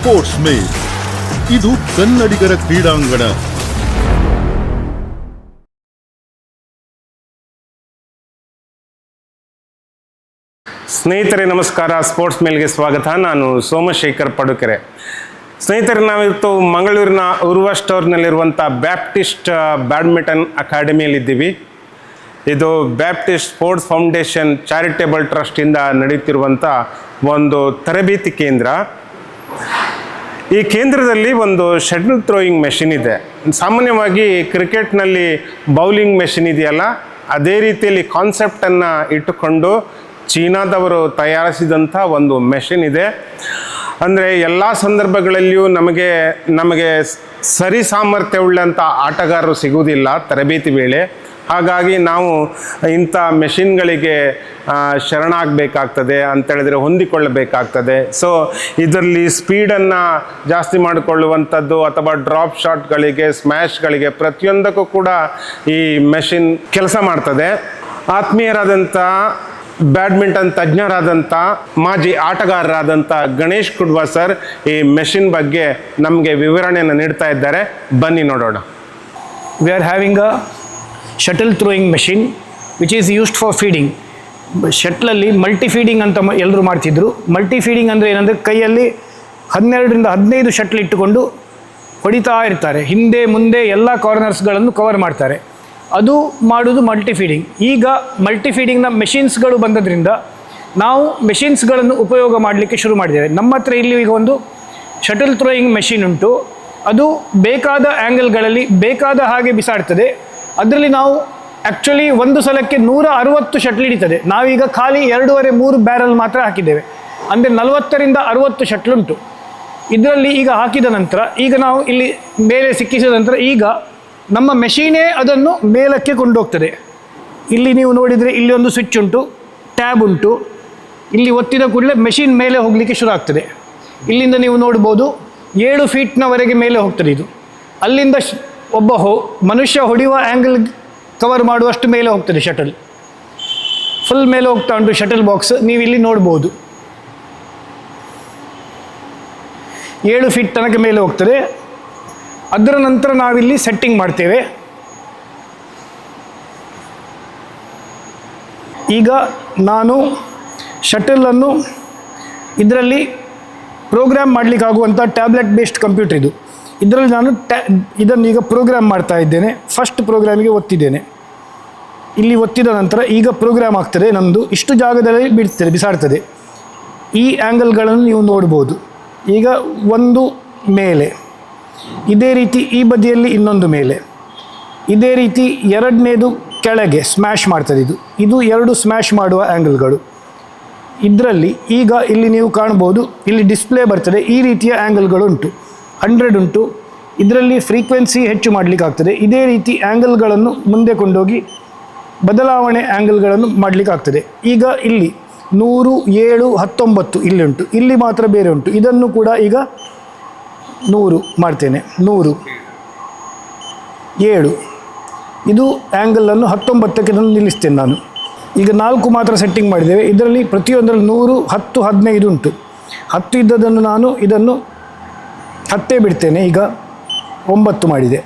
Sports May ಇದು ಕನ್ನಡಿಗರ ಕ್ರೀಡಾಂಗಣ. ಸ್ನೇಹಿತರೆ, ನಮಸ್ಕಾರ. ಸ್ಪೋರ್ಟ್ಸ್ ಮೇಲ್ಗೆ ಸ್ವಾಗತ. ನಾನು ಸೋಮಶೇಖರ್ ಪಡುಕೆರೆ. ಸ್ನೇಹಿತರೆ, ನಾವಿವತ್ತು ಮಂಗಳೂರಿನ ಉರ್ವ ಸ್ಟೋರ್ನಲ್ಲಿರುವಂಥ ಬ್ಯಾಪ್ಟಿಸ್ಟ್ ಬ್ಯಾಡ್ಮಿಂಟನ್ ಅಕಾಡೆಮಿಯಲ್ಲಿದ್ದೀವಿ ಇದು ಬ್ಯಾಪ್ಟಿಸ್ಟ್ ಸ್ಪೋರ್ಟ್ಸ್ ಫೌಂಡೇಶನ್ ಚಾರಿಟೇಬಲ್ ಟ್ರಸ್ಟಿಂದ ನಡೆಯುತ್ತಿರುವಂಥ ಒಂದು ತರಬೇತಿ ಕೇಂದ್ರ. ಈ ಕೇಂದ್ರದಲ್ಲಿ ಒಂದು ಶಟಲ್ ಥ್ರೋಯಿಂಗ್ ಮೆಷಿನ್ ಇದೆ. ಸಾಮಾನ್ಯವಾಗಿ ಕ್ರಿಕೆಟ್ನಲ್ಲಿ ಬೌಲಿಂಗ್ ಮೆಷಿನ್ ಇದೆಯಲ್ಲ, ಅದೇ ರೀತಿಯಲ್ಲಿ ಕಾನ್ಸೆಪ್ಟನ್ನು ಇಟ್ಟುಕೊಂಡು ಚೀನಾದವರು ತಯಾರಿಸಿದಂಥ ಒಂದು ಮೆಷಿನ್ ಇದೆ. ಅಂದರೆ ಎಲ್ಲ ಸಂದರ್ಭಗಳಲ್ಲಿಯೂ ನಮಗೆ ನಮಗೆ ಸರಿ ಸರಿ ಸಾಮರ್ಥ್ಯವುಳ್ಳಂಥ ಆಟಗಾರರು ಸಿಗುವುದಿಲ್ಲ ತರಬೇತಿ ವೇಳೆ. ಹಾಗಾಗಿ ನಾವು ಇಂಥ ಮೆಷಿನ್ಗಳಿಗೆ ಶರಣಾಗಬೇಕಾಗ್ತದೆ ಅಂತೇಳಿದರೆ ಹೊಂದಿಕೊಳ್ಳಬೇಕಾಗ್ತದೆ. ಸೊ ಇದರಲ್ಲಿ ಸ್ಪೀಡನ್ನು ಜಾಸ್ತಿ ಮಾಡಿಕೊಳ್ಳುವಂಥದ್ದು ಅಥವಾ ಡ್ರಾಪ್ ಶಾಟ್ಗಳಿಗೆ ಸ್ಮ್ಯಾಶ್ಗಳಿಗೆ ಪ್ರತಿಯೊಂದಕ್ಕೂ ಕೂಡ ಈ ಮೆಷಿನ್ ಕೆಲಸ ಮಾಡ್ತದೆ. ಆತ್ಮೀಯರಾದಂಥ ಬ್ಯಾಡ್ಮಿಂಟನ್ ತಜ್ಞರಾದಂಥ, ಮಾಜಿ ಆಟಗಾರರಾದಂಥ ಗಣೇಶ್ ಕುಡ್ವಾ ಸರ್ ಈ ಮೆಷಿನ್ ಬಗ್ಗೆ ನಮಗೆ ವಿವರಣೆಯನ್ನು ನೀಡ್ತಾ ಇದ್ದಾರೆ. ಬನ್ನಿ ನೋಡೋಣ. We are having a shuttle throwing machine which is used for feeding ಶಟ್ಲಲ್ಲಿ multi feeding ಅಂತ ಎಲ್ಲರೂ ಮಾಡ್ತಿದ್ರು. ಮಲ್ಟಿ ಫೀಡಿಂಗ್ ಅಂದರೆ ಏನಂದರೆ ಕೈಯಲ್ಲಿ ಹನ್ನೆರಡರಿಂದ ಹದಿನೈದು ಶಟ್ಲ್ ಇಟ್ಟುಕೊಂಡು ಹೊಡಿತಾ ಇರ್ತಾರೆ. ಹಿಂದೆ, ಮುಂದೆ ಎಲ್ಲ ಕಾರ್ನರ್ಸ್ಗಳನ್ನು ಕವರ್ ಮಾಡ್ತಾರೆ. ಅದು ಮಾಡೋದು ಮಲ್ಟಿ ಫೀಡಿಂಗ್ ಈಗ ಮಲ್ಟಿ ಫೀಡಿಂಗ್ನ ಮೆಷಿನ್ಸ್ಗಳು ಬಂದದ್ರಿಂದ ನಾವು ಮೆಷಿನ್ಸ್ಗಳನ್ನು ಉಪಯೋಗ ಮಾಡಲಿಕ್ಕೆ ಶುರು ಮಾಡಿದ್ದೇವೆ. ನಮ್ಮ ಹತ್ರ ಇಲ್ಲಿ ಈಗ ಒಂದು ಶಟಲ್ ಥ್ರೋಯಿಂಗ್ ಮೆಷಿನ್ ಉಂಟು. ಅದು ಬೇಕಾದ ಆ್ಯಂಗಲ್ಗಳಲ್ಲಿ ಬೇಕಾದ ಹಾಗೆ ಬಿಸಾಡ್ತದೆ. ಅದರಲ್ಲಿ ನಾವು ಆ್ಯಕ್ಚುಲಿ ಒಂದು ಸಲಕ್ಕೆ ನೂರ ಅರವತ್ತು ಶಟ್ಲ್ ಹಿಡಿತದೆ. ನಾವೀಗ ಖಾಲಿ ಎರಡೂವರೆ ಮೂರು ಬ್ಯಾರಲ್ ಮಾತ್ರ ಹಾಕಿದ್ದೇವೆ. ಅಂದರೆ ನಲವತ್ತರಿಂದ ಅರವತ್ತು ಶಟ್ಲ್ ಉಂಟು. ಇದರಲ್ಲಿ ಈಗ ಹಾಕಿದ ನಂತರ, ಈಗ ನಾವು ಇಲ್ಲಿ ಮೇಲೆ ಸಿಕ್ಕಿಸಿದ ನಂತರ ಈಗ ನಮ್ಮ ಮೆಷೀನೇ ಅದನ್ನು ಮೇಲಕ್ಕೆ ಕೊಂಡೋಗ್ತದೆ. ಇಲ್ಲಿ ನೀವು ನೋಡಿದರೆ ಇಲ್ಲಿ ಒಂದು ಸ್ವಿಚ್ ಉಂಟು ಟ್ಯಾಬ್ ಉಂಟು. ಇಲ್ಲಿ ಒತ್ತಿದ ಕೂಡಲೇ ಮೆಷಿನ್ ಮೇಲೆ ಹೋಗಲಿಕ್ಕೆ ಶುರು ಆಗ್ತದೆ. ಇಲ್ಲಿಂದ ನೀವು ನೋಡ್ಬೋದು, ಏಳು ಫೀಟ್ನವರೆಗೆ ಮೇಲೆ ಹೋಗ್ತದೆ ಇದು. ಅಲ್ಲಿಂದ ಒಬ್ಬ ಹೊ, ಮನುಷ್ಯ ಹೊಡೆಯುವ ಆ್ಯಂಗಲ್ ಕವರ್ ಮಾಡುವಷ್ಟು ಮೇಲೆ ಹೋಗ್ತದೆ ಶಟಲ್ ಫುಲ್ ಮೇಲೆ ಹೋಗ್ತಾ ಉಂಟು ಶಟಲ್ ಬಾಕ್ಸ್ ನೀವು ಇಲ್ಲಿ ನೋಡ್ಬೋದು. ಏಳು ಫೀಟ್ ತನಕ ಮೇಲೆ ಹೋಗ್ತದೆ. ಅದರ ನಂತರ ನಾವಿಲ್ಲಿ ಸೆಟ್ಟಿಂಗ್ ಮಾಡ್ತೇವೆ. ಈಗ ನಾನು ಶಟಲನ್ನು ಇದರಲ್ಲಿ ಪ್ರೋಗ್ರಾಮ್ ಮಾಡಲಿಕ್ಕಾಗುವಂಥ ಟ್ಯಾಬ್ಲೆಟ್ ಬೇಸ್ಡ್ ಕಂಪ್ಯೂಟರ್ ಇದು. ಇದರಲ್ಲಿ ನಾನು ಟ್ಯಾ ಇದನ್ನು ಈಗ ಪ್ರೋಗ್ರಾಮ್ ಮಾಡ್ತಾ ಇದ್ದೇನೆ. ಫಸ್ಟ್ ಪ್ರೋಗ್ರಾಮಿಗೆ ಒತ್ತಿದ್ದೇನೆ. ಇಲ್ಲಿ ಒತ್ತಿದ ನಂತರ ಈಗ ಪ್ರೋಗ್ರಾಮ್ ಆಗ್ತದೆ. ನಮ್ಮದು ಇಷ್ಟು ಜಾಗದಲ್ಲಿ ಬಿಡ್ತದೆ ಬಿಸಾಡ್ತದೆ. ಈ ಆ್ಯಂಗಲ್ಗಳನ್ನು ನೀವು ನೋಡ್ಬೋದು. ಈಗ ಒಂದು ಮೇಲೆ. ಇದೇ ರೀತಿ ಈ ಬದಿಯಲ್ಲಿ ಇನ್ನೊಂದು ಮೇಲೆ. ಇದೇ ರೀತಿ ಎರಡನೇದು ಕೆಳಗೆ ಸ್ಮ್ಯಾಶ್ ಮಾಡ್ತದೆ ಇದು. ಇದು ಎರಡು ಸ್ಮ್ಯಾಶ್ ಮಾಡುವ ಆ್ಯಂಗಲ್ಗಳು ಇದರಲ್ಲಿ ಈಗ ಇಲ್ಲಿ ನೀವು ಕಾಣ್ಬೋದು ಇಲ್ಲಿ ಡಿಸ್ಪ್ಲೇ ಬರ್ತದೆ. ಈ ರೀತಿಯ ಆ್ಯಂಗಲ್ಗಳು ಉಂಟು. ಹಂಡ್ರೆಡ್ ಉಂಟು. ಇದರಲ್ಲಿ ಫ್ರೀಕ್ವೆನ್ಸಿ ಹೆಚ್ಚು ಮಾಡಲಿಕ್ಕಾಗ್ತದೆ. ಇದೇ ರೀತಿ ಆ್ಯಂಗಲ್ಗಳನ್ನು ಮುಂದೆ ಕೊಂಡೋಗಿ ಬದಲಾವಣೆ ಆ್ಯಂಗಲ್ಗಳನ್ನು ಮಾಡಲಿಕ್ಕಾಗ್ತದೆ. ಈಗ ಇಲ್ಲಿ ನೂರು, ಏಳು, ಹತ್ತೊಂಬತ್ತು ಇಲ್ಲಿ ಉಂಟು. ಇಲ್ಲಿ ಮಾತ್ರ ಬೇರೆ ಉಂಟು. ಇದನ್ನು ಕೂಡ ಈಗ ನೂರು ಮಾಡ್ತೇನೆ. ನೂರು, ಏಳು. ಇದು ಆ್ಯಂಗಲನ್ನು ಹತ್ತೊಂಬತ್ತಕ್ಕೆ ನಾನು ನಿಲ್ಲಿಸ್ತೇನೆ ನಾನು. ಈಗ ನಾಲ್ಕು ಮಾತ್ರ ಸೆಟ್ಟಿಂಗ್ ಮಾಡಿದ್ದೇವೆ. ಇದರಲ್ಲಿ ಪ್ರತಿಯೊಂದರಲ್ಲಿ ನೂರು, ಹತ್ತು, ಹದಿನೈದು ಉಂಟು. ಹತ್ತು ಇದ್ದದನ್ನು ನಾನು ಇದನ್ನು ಹತ್ತೇ ಬಿಡ್ತೇನೆ. ಈಗ ಒಂಬತ್ತು ಮಾಡಿದೆ.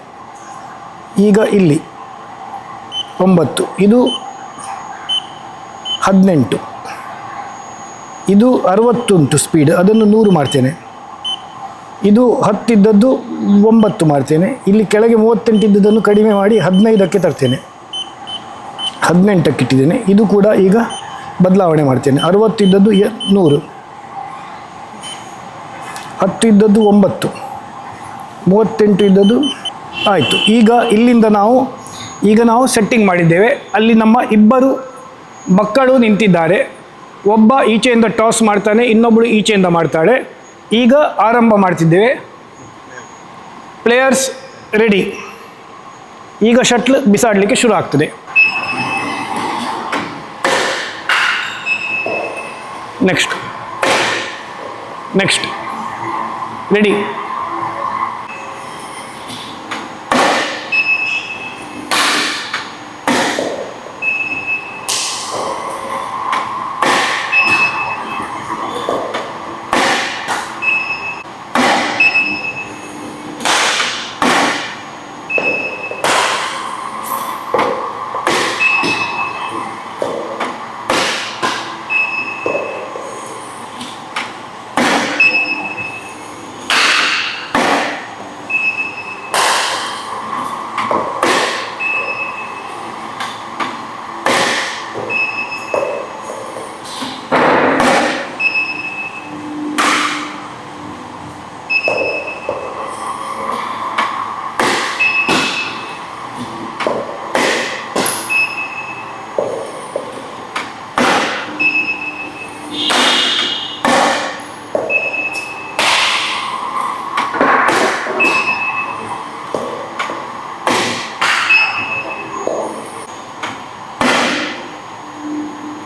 ಈಗ ಇಲ್ಲಿ ಒಂಬತ್ತು. ಇದು ಹದಿನೆಂಟು. ಇದು ಅರವತ್ತುಂಟು ಸ್ಪೀಡ್ ಅದನ್ನು ನೂರು ಮಾಡ್ತೇನೆ. ಇದು ಹತ್ತಿದ್ದದ್ದು ಒಂಬತ್ತು ಮಾಡ್ತೇನೆ. ಇಲ್ಲಿ ಕೆಳಗೆ ಮೂವತ್ತೆಂಟಿದ್ದದನ್ನು ಕಡಿಮೆ ಮಾಡಿ ಹದಿನೈದಕ್ಕೆ ತರ್ತೇನೆ. ಹದಿನೆಂಟಕ್ಕೆ ಇಟ್ಟಿದ್ದೇನೆ ಇದು ಕೂಡ ಈಗ ಬದಲಾವಣೆ ಮಾಡ್ತೇನೆ. ಅರವತ್ತಿದ್ದದ್ದು ನೂರು. ಹತ್ತು ಇದ್ದದ್ದು ಒಂಬತ್ತು, ಮೂವತ್ತೆಂಟು ಇದ್ದದ್ದು ಆಯಿತು. ಈಗ ಇಲ್ಲಿಂದ ನಾವು, ಈಗ ನಾವು ಸೆಟ್ಟಿಂಗ್ ಮಾಡಿದ್ದೇವೆ. ಅಲ್ಲಿ ನಮ್ಮ ಇಬ್ಬರು ಮಕ್ಕಳು ನಿಂತಿದ್ದಾರೆ. ಒಬ್ಬ ಈಚೆಯಿಂದ ಟಾಸ್ ಮಾಡ್ತಾನೆ ಇನ್ನೊಬ್ಬಳು ಈಚೆಯಿಂದ ಮಾಡ್ತಾಳೆ. ಈಗ ಆರಂಭ ಮಾಡ್ತಿದ್ದೇವೆ. ಪ್ಲೇಯರ್ಸ್ ರೆಡಿ ಈಗ ಶಟ್ಲ್ ಬಿಸಾಡಲಿಕ್ಕೆ ಶುರು ಆಗ್ತದೆ. ನೆಕ್ಸ್ಟ್ ನೆಕ್ಸ್ಟ್ ರೆಡಿ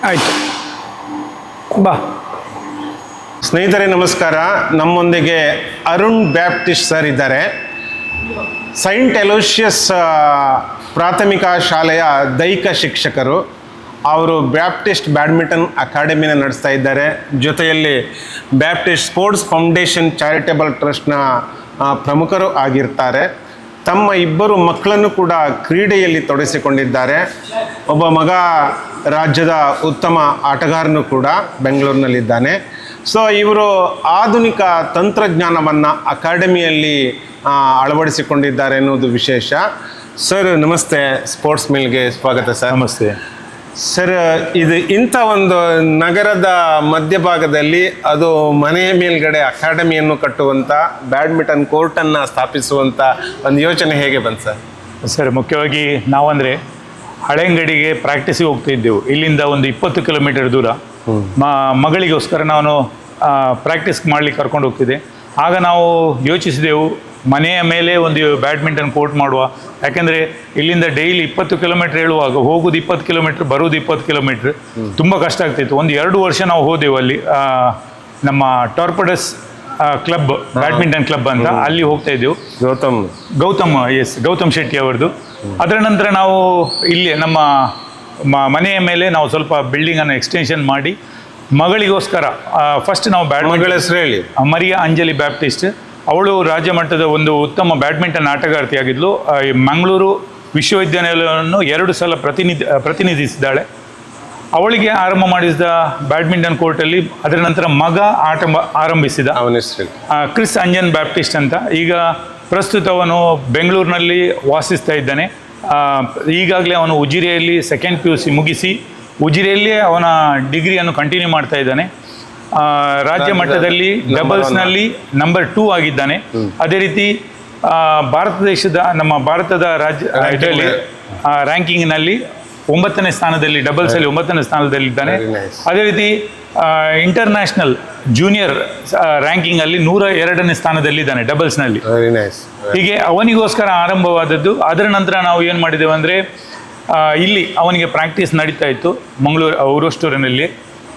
ಆಯಿತು ಬಾ. ಸ್ನೇಹಿತರೆ, ನಮಸ್ಕಾರ. ನಮ್ಮೊಂದಿಗೆ ಅರುಣ್ ಬ್ಯಾಪ್ಟಿಸ್ಟ್ ಸರ್ ಇದ್ದಾರೆ. ಸೈಂಟ್ ಎಲೋಷಿಯಸ್ ಪ್ರಾಥಮಿಕ ಶಾಲೆಯ ದೈಹಿಕ ಶಿಕ್ಷಕರು. ಅವರು ಬ್ಯಾಪ್ಟಿಸ್ಟ್ ಬ್ಯಾಡ್ಮಿಂಟನ್ ಅಕಾಡೆಮಿನ ನಡೆಸ್ತಾ ಇದ್ದಾರೆ. ಜೊತೆಯಲ್ಲಿ ಬ್ಯಾಪ್ಟಿಸ್ಟ್ ಸ್ಪೋರ್ಟ್ಸ್ ಫೌಂಡೇಶನ್ ಚಾರಿಟೇಬಲ್ ಟ್ರಸ್ಟ್ನ ಪ್ರಮುಖರು ಆಗಿರ್ತಾರೆ. ತಮ್ಮ ಇಬ್ಬರು ಮಕ್ಕಳನ್ನು ಕೂಡ ಕ್ರೀಡೆಯಲ್ಲಿ ತೊಡಗಿಸಿಕೊಂಡಿದ್ದಾರೆ. ಒಬ್ಬ ಮಗ ರಾಜ್ಯದ ಉತ್ತಮ ಆಟಗಾರನು ಕೂಡ ಬೆಂಗಳೂರಿನಲ್ಲಿದ್ದಾನೆ. ಸೊ ಇವರು ಆಧುನಿಕ ತಂತ್ರಜ್ಞಾನವನ್ನು ಅಕಾಡೆಮಿಯಲ್ಲಿ ಅಳವಡಿಸಿಕೊಂಡಿದ್ದಾರೆ ಅನ್ನೋದು ವಿಶೇಷ. ಸರ್ ನಮಸ್ತೆ. ಸ್ಪೋರ್ಟ್ಸ್ ಮಿಲ್ಗೆ ಸ್ವಾಗತ ಸರ್ ನಮಸ್ತೆ. ಸರ್ ಇದು ಇಂಥ ಒಂದು ನಗರದ ಮಧ್ಯಭಾಗದಲ್ಲಿ ಅದು ಮನೆಯ ಮೇಲ್ಗಡೆ ಅಕಾಡೆಮಿಯನ್ನು ಕಟ್ಟುವಂಥ ಬ್ಯಾಡ್ಮಿಂಟನ್ ಕೋರ್ಟನ್ನು ಸ್ಥಾಪಿಸುವಂಥ ಒಂದು ಯೋಚನೆ ಹೇಗೆ ಬಂತು ಸರ್ ಸರ್ ಮುಖ್ಯವಾಗಿ ನಾವಂದರೆ ಹಳೆಂಗಡಿಗೆ ಪ್ರಾಕ್ಟೀಸಿಗೆ ಹೋಗ್ತಾ ಇದ್ದೆವು ಇಲ್ಲಿಂದ ಒಂದು ಇಪ್ಪತ್ತು ಕಿಲೋಮೀಟರ್ ದೂರ. ಮ ಮಗಳಿಗೋಸ್ಕರ ನಾನು ಪ್ರಾಕ್ಟೀಸ್ ಮಾಡಲಿಕ್ಕೆ ಕರ್ಕೊಂಡು ಹೋಗ್ತಿದ್ದೆ. ಆಗ ನಾವು ಯೋಚಿಸಿದೆವು ಮನೆಯ ಮೇಲೆ ಒಂದು ಬ್ಯಾಡ್ಮಿಂಟನ್ ಕೋರ್ಟ್ ಮಾಡುವ. ಯಾಕೆಂದರೆ ಇಲ್ಲಿಂದ ಡೈಲಿ ಇಪ್ಪತ್ತು ಕಿಲೋಮೀಟ್ರ್ ಹೇಳುವಾಗ ಹೋಗೋದು ಇಪ್ಪತ್ತು ಕಿಲೋಮೀಟ್ರ್ ಬರೋದು ಇಪ್ಪತ್ತು ಕಿಲೋಮೀಟ್ರ್ ತುಂಬ ಕಷ್ಟ ಆಗ್ತಿತ್ತು. ಒಂದು ಎರಡು ವರ್ಷ ನಾವು ಹೋದೆವು ಅಲ್ಲಿ ನಮ್ಮ ಟಾರ್ಪಡಸ್ ಕ್ಲಬ್ ಬ್ಯಾಡ್ಮಿಂಟನ್ ಕ್ಲಬ್ ಅಂತ. ಅಲ್ಲಿ ಹೋಗ್ತಾ ಇದ್ದೆವು. ಗೌತಮ್. ಗೌತಮ್ ಎಸ್ ಗೌತಮ್ ಶೆಟ್ಟಿ ಅವರದು. ಅದರ ನಂತರ ನಾವು ಇಲ್ಲಿ ನಮ್ಮ ಮನೆಯ ಮೇಲೆ ನಾವು ಸ್ವಲ್ಪ ಬಿಲ್ಡಿಂಗನ್ನು ಎಕ್ಸ್ಟೆನ್ಷನ್ ಮಾಡಿ ಮಗಳಿಗೋಸ್ಕರ ಫಸ್ಟ್ ನಾವು ಬ್ಯಾಡ್ಮಿಂಟನ್ ಹೆಸರು ಹೇಳಿ. ಮರಿಯಾ ಅಂಜಲಿ ಬ್ಯಾಪ್ಟಿಸ್ಟ್ ಅವಳು ರಾಜ್ಯ ಮಟ್ಟದ ಒಂದು ಉತ್ತಮ ಬ್ಯಾಡ್ಮಿಂಟನ್ ಆಟಗಾರ್ತಿಯಾಗಿದ್ಲು. ಮಂಗಳೂರು ವಿಶ್ವವಿದ್ಯಾನಿಲಯವನ್ನು ಎರಡು ಸಲ ಪ್ರತಿನಿಧಿ ಪ್ರತಿನಿಧಿಸಿದ್ದಾಳೆ. ಅವಳಿಗೆ ಆರಂಭ ಮಾಡಿಸಿದ ಬ್ಯಾಡ್ಮಿಂಟನ್ ಕೋರ್ಟಲ್ಲಿ ಅದರ ನಂತರ ಮಗ ಆಟ ಆರಂಭಿಸಿದ. ಅವನ ಹೆಸರು ಕ್ರಿಸ್ ಅಂಜನ್ ಬ್ಯಾಪ್ಟಿಸ್ಟ್ ಅಂತ. ಈಗ ಪ್ರಸ್ತುತ ಅವನು ಬೆಂಗಳೂರಿನಲ್ಲಿ ವಾಸಿಸ್ತಾ ಇದ್ದಾನೆ. ಈಗಾಗಲೇ ಅವನು ಉಜಿರೆಯಲ್ಲಿ ಸೆಕೆಂಡ್ ಪಿ ಯು ಸಿ ಮುಗಿಸಿ ಉಜಿರೆಯಲ್ಲಿಯೇ ಅವನ ಡಿಗ್ರಿಯನ್ನು ಕಂಟಿನ್ಯೂ ಮಾಡ್ತಾ ಇದ್ದಾನೆ. ರಾಜ್ಯ ಮಟ್ಟದಲ್ಲಿ ಡಬಲ್ಸ್ನಲ್ಲಿ ನಂಬರ್ ಟೂ ಆಗಿದ್ದಾನೆ. ಅದೇ ರೀತಿ ಭಾರತ ದೇಶದ ನಮ್ಮ ಭಾರತದ ರಾಜ್ಯ ಇದರಲ್ಲಿ ರ್ಯಾಂಕಿಂಗ್ನಲ್ಲಿ ಒಂಬತ್ತನೇ ಸ್ಥಾನದಲ್ಲಿ ಡಬಲ್ಸಲ್ಲಿ ಒಂಬತ್ತನೇ ಸ್ಥಾನದಲ್ಲಿದ್ದಾನೆ. ಅದೇ ರೀತಿ ಇಂಟರ್ನ್ಯಾಷನಲ್ ಜೂನಿಯರ್ ರ್ಯಾಂಕಿಂಗ್ ಅಲ್ಲಿ ನೂರ ಎರಡನೇ ಸ್ಥಾನದಲ್ಲಿದ್ದಾನೆ ಡಬಲ್ಸ್ನಲ್ಲಿ ಡಬಲ್ಸ್ನಲ್ಲಿ ಹೀಗೆ ಅವನಿಗೋಸ್ಕರ ಆರಂಭವಾದದ್ದು. ಅದರ ನಂತರ ನಾವು ಏನು ಮಾಡಿದೆವು ಅಂದರೆ ಇಲ್ಲಿ ಅವನಿಗೆ ಪ್ರಾಕ್ಟೀಸ್ ನಡೀತಾ ಇತ್ತು ಮಂಗಳೂರು ಊರೋಸ್ಟೂರಿನಲ್ಲಿ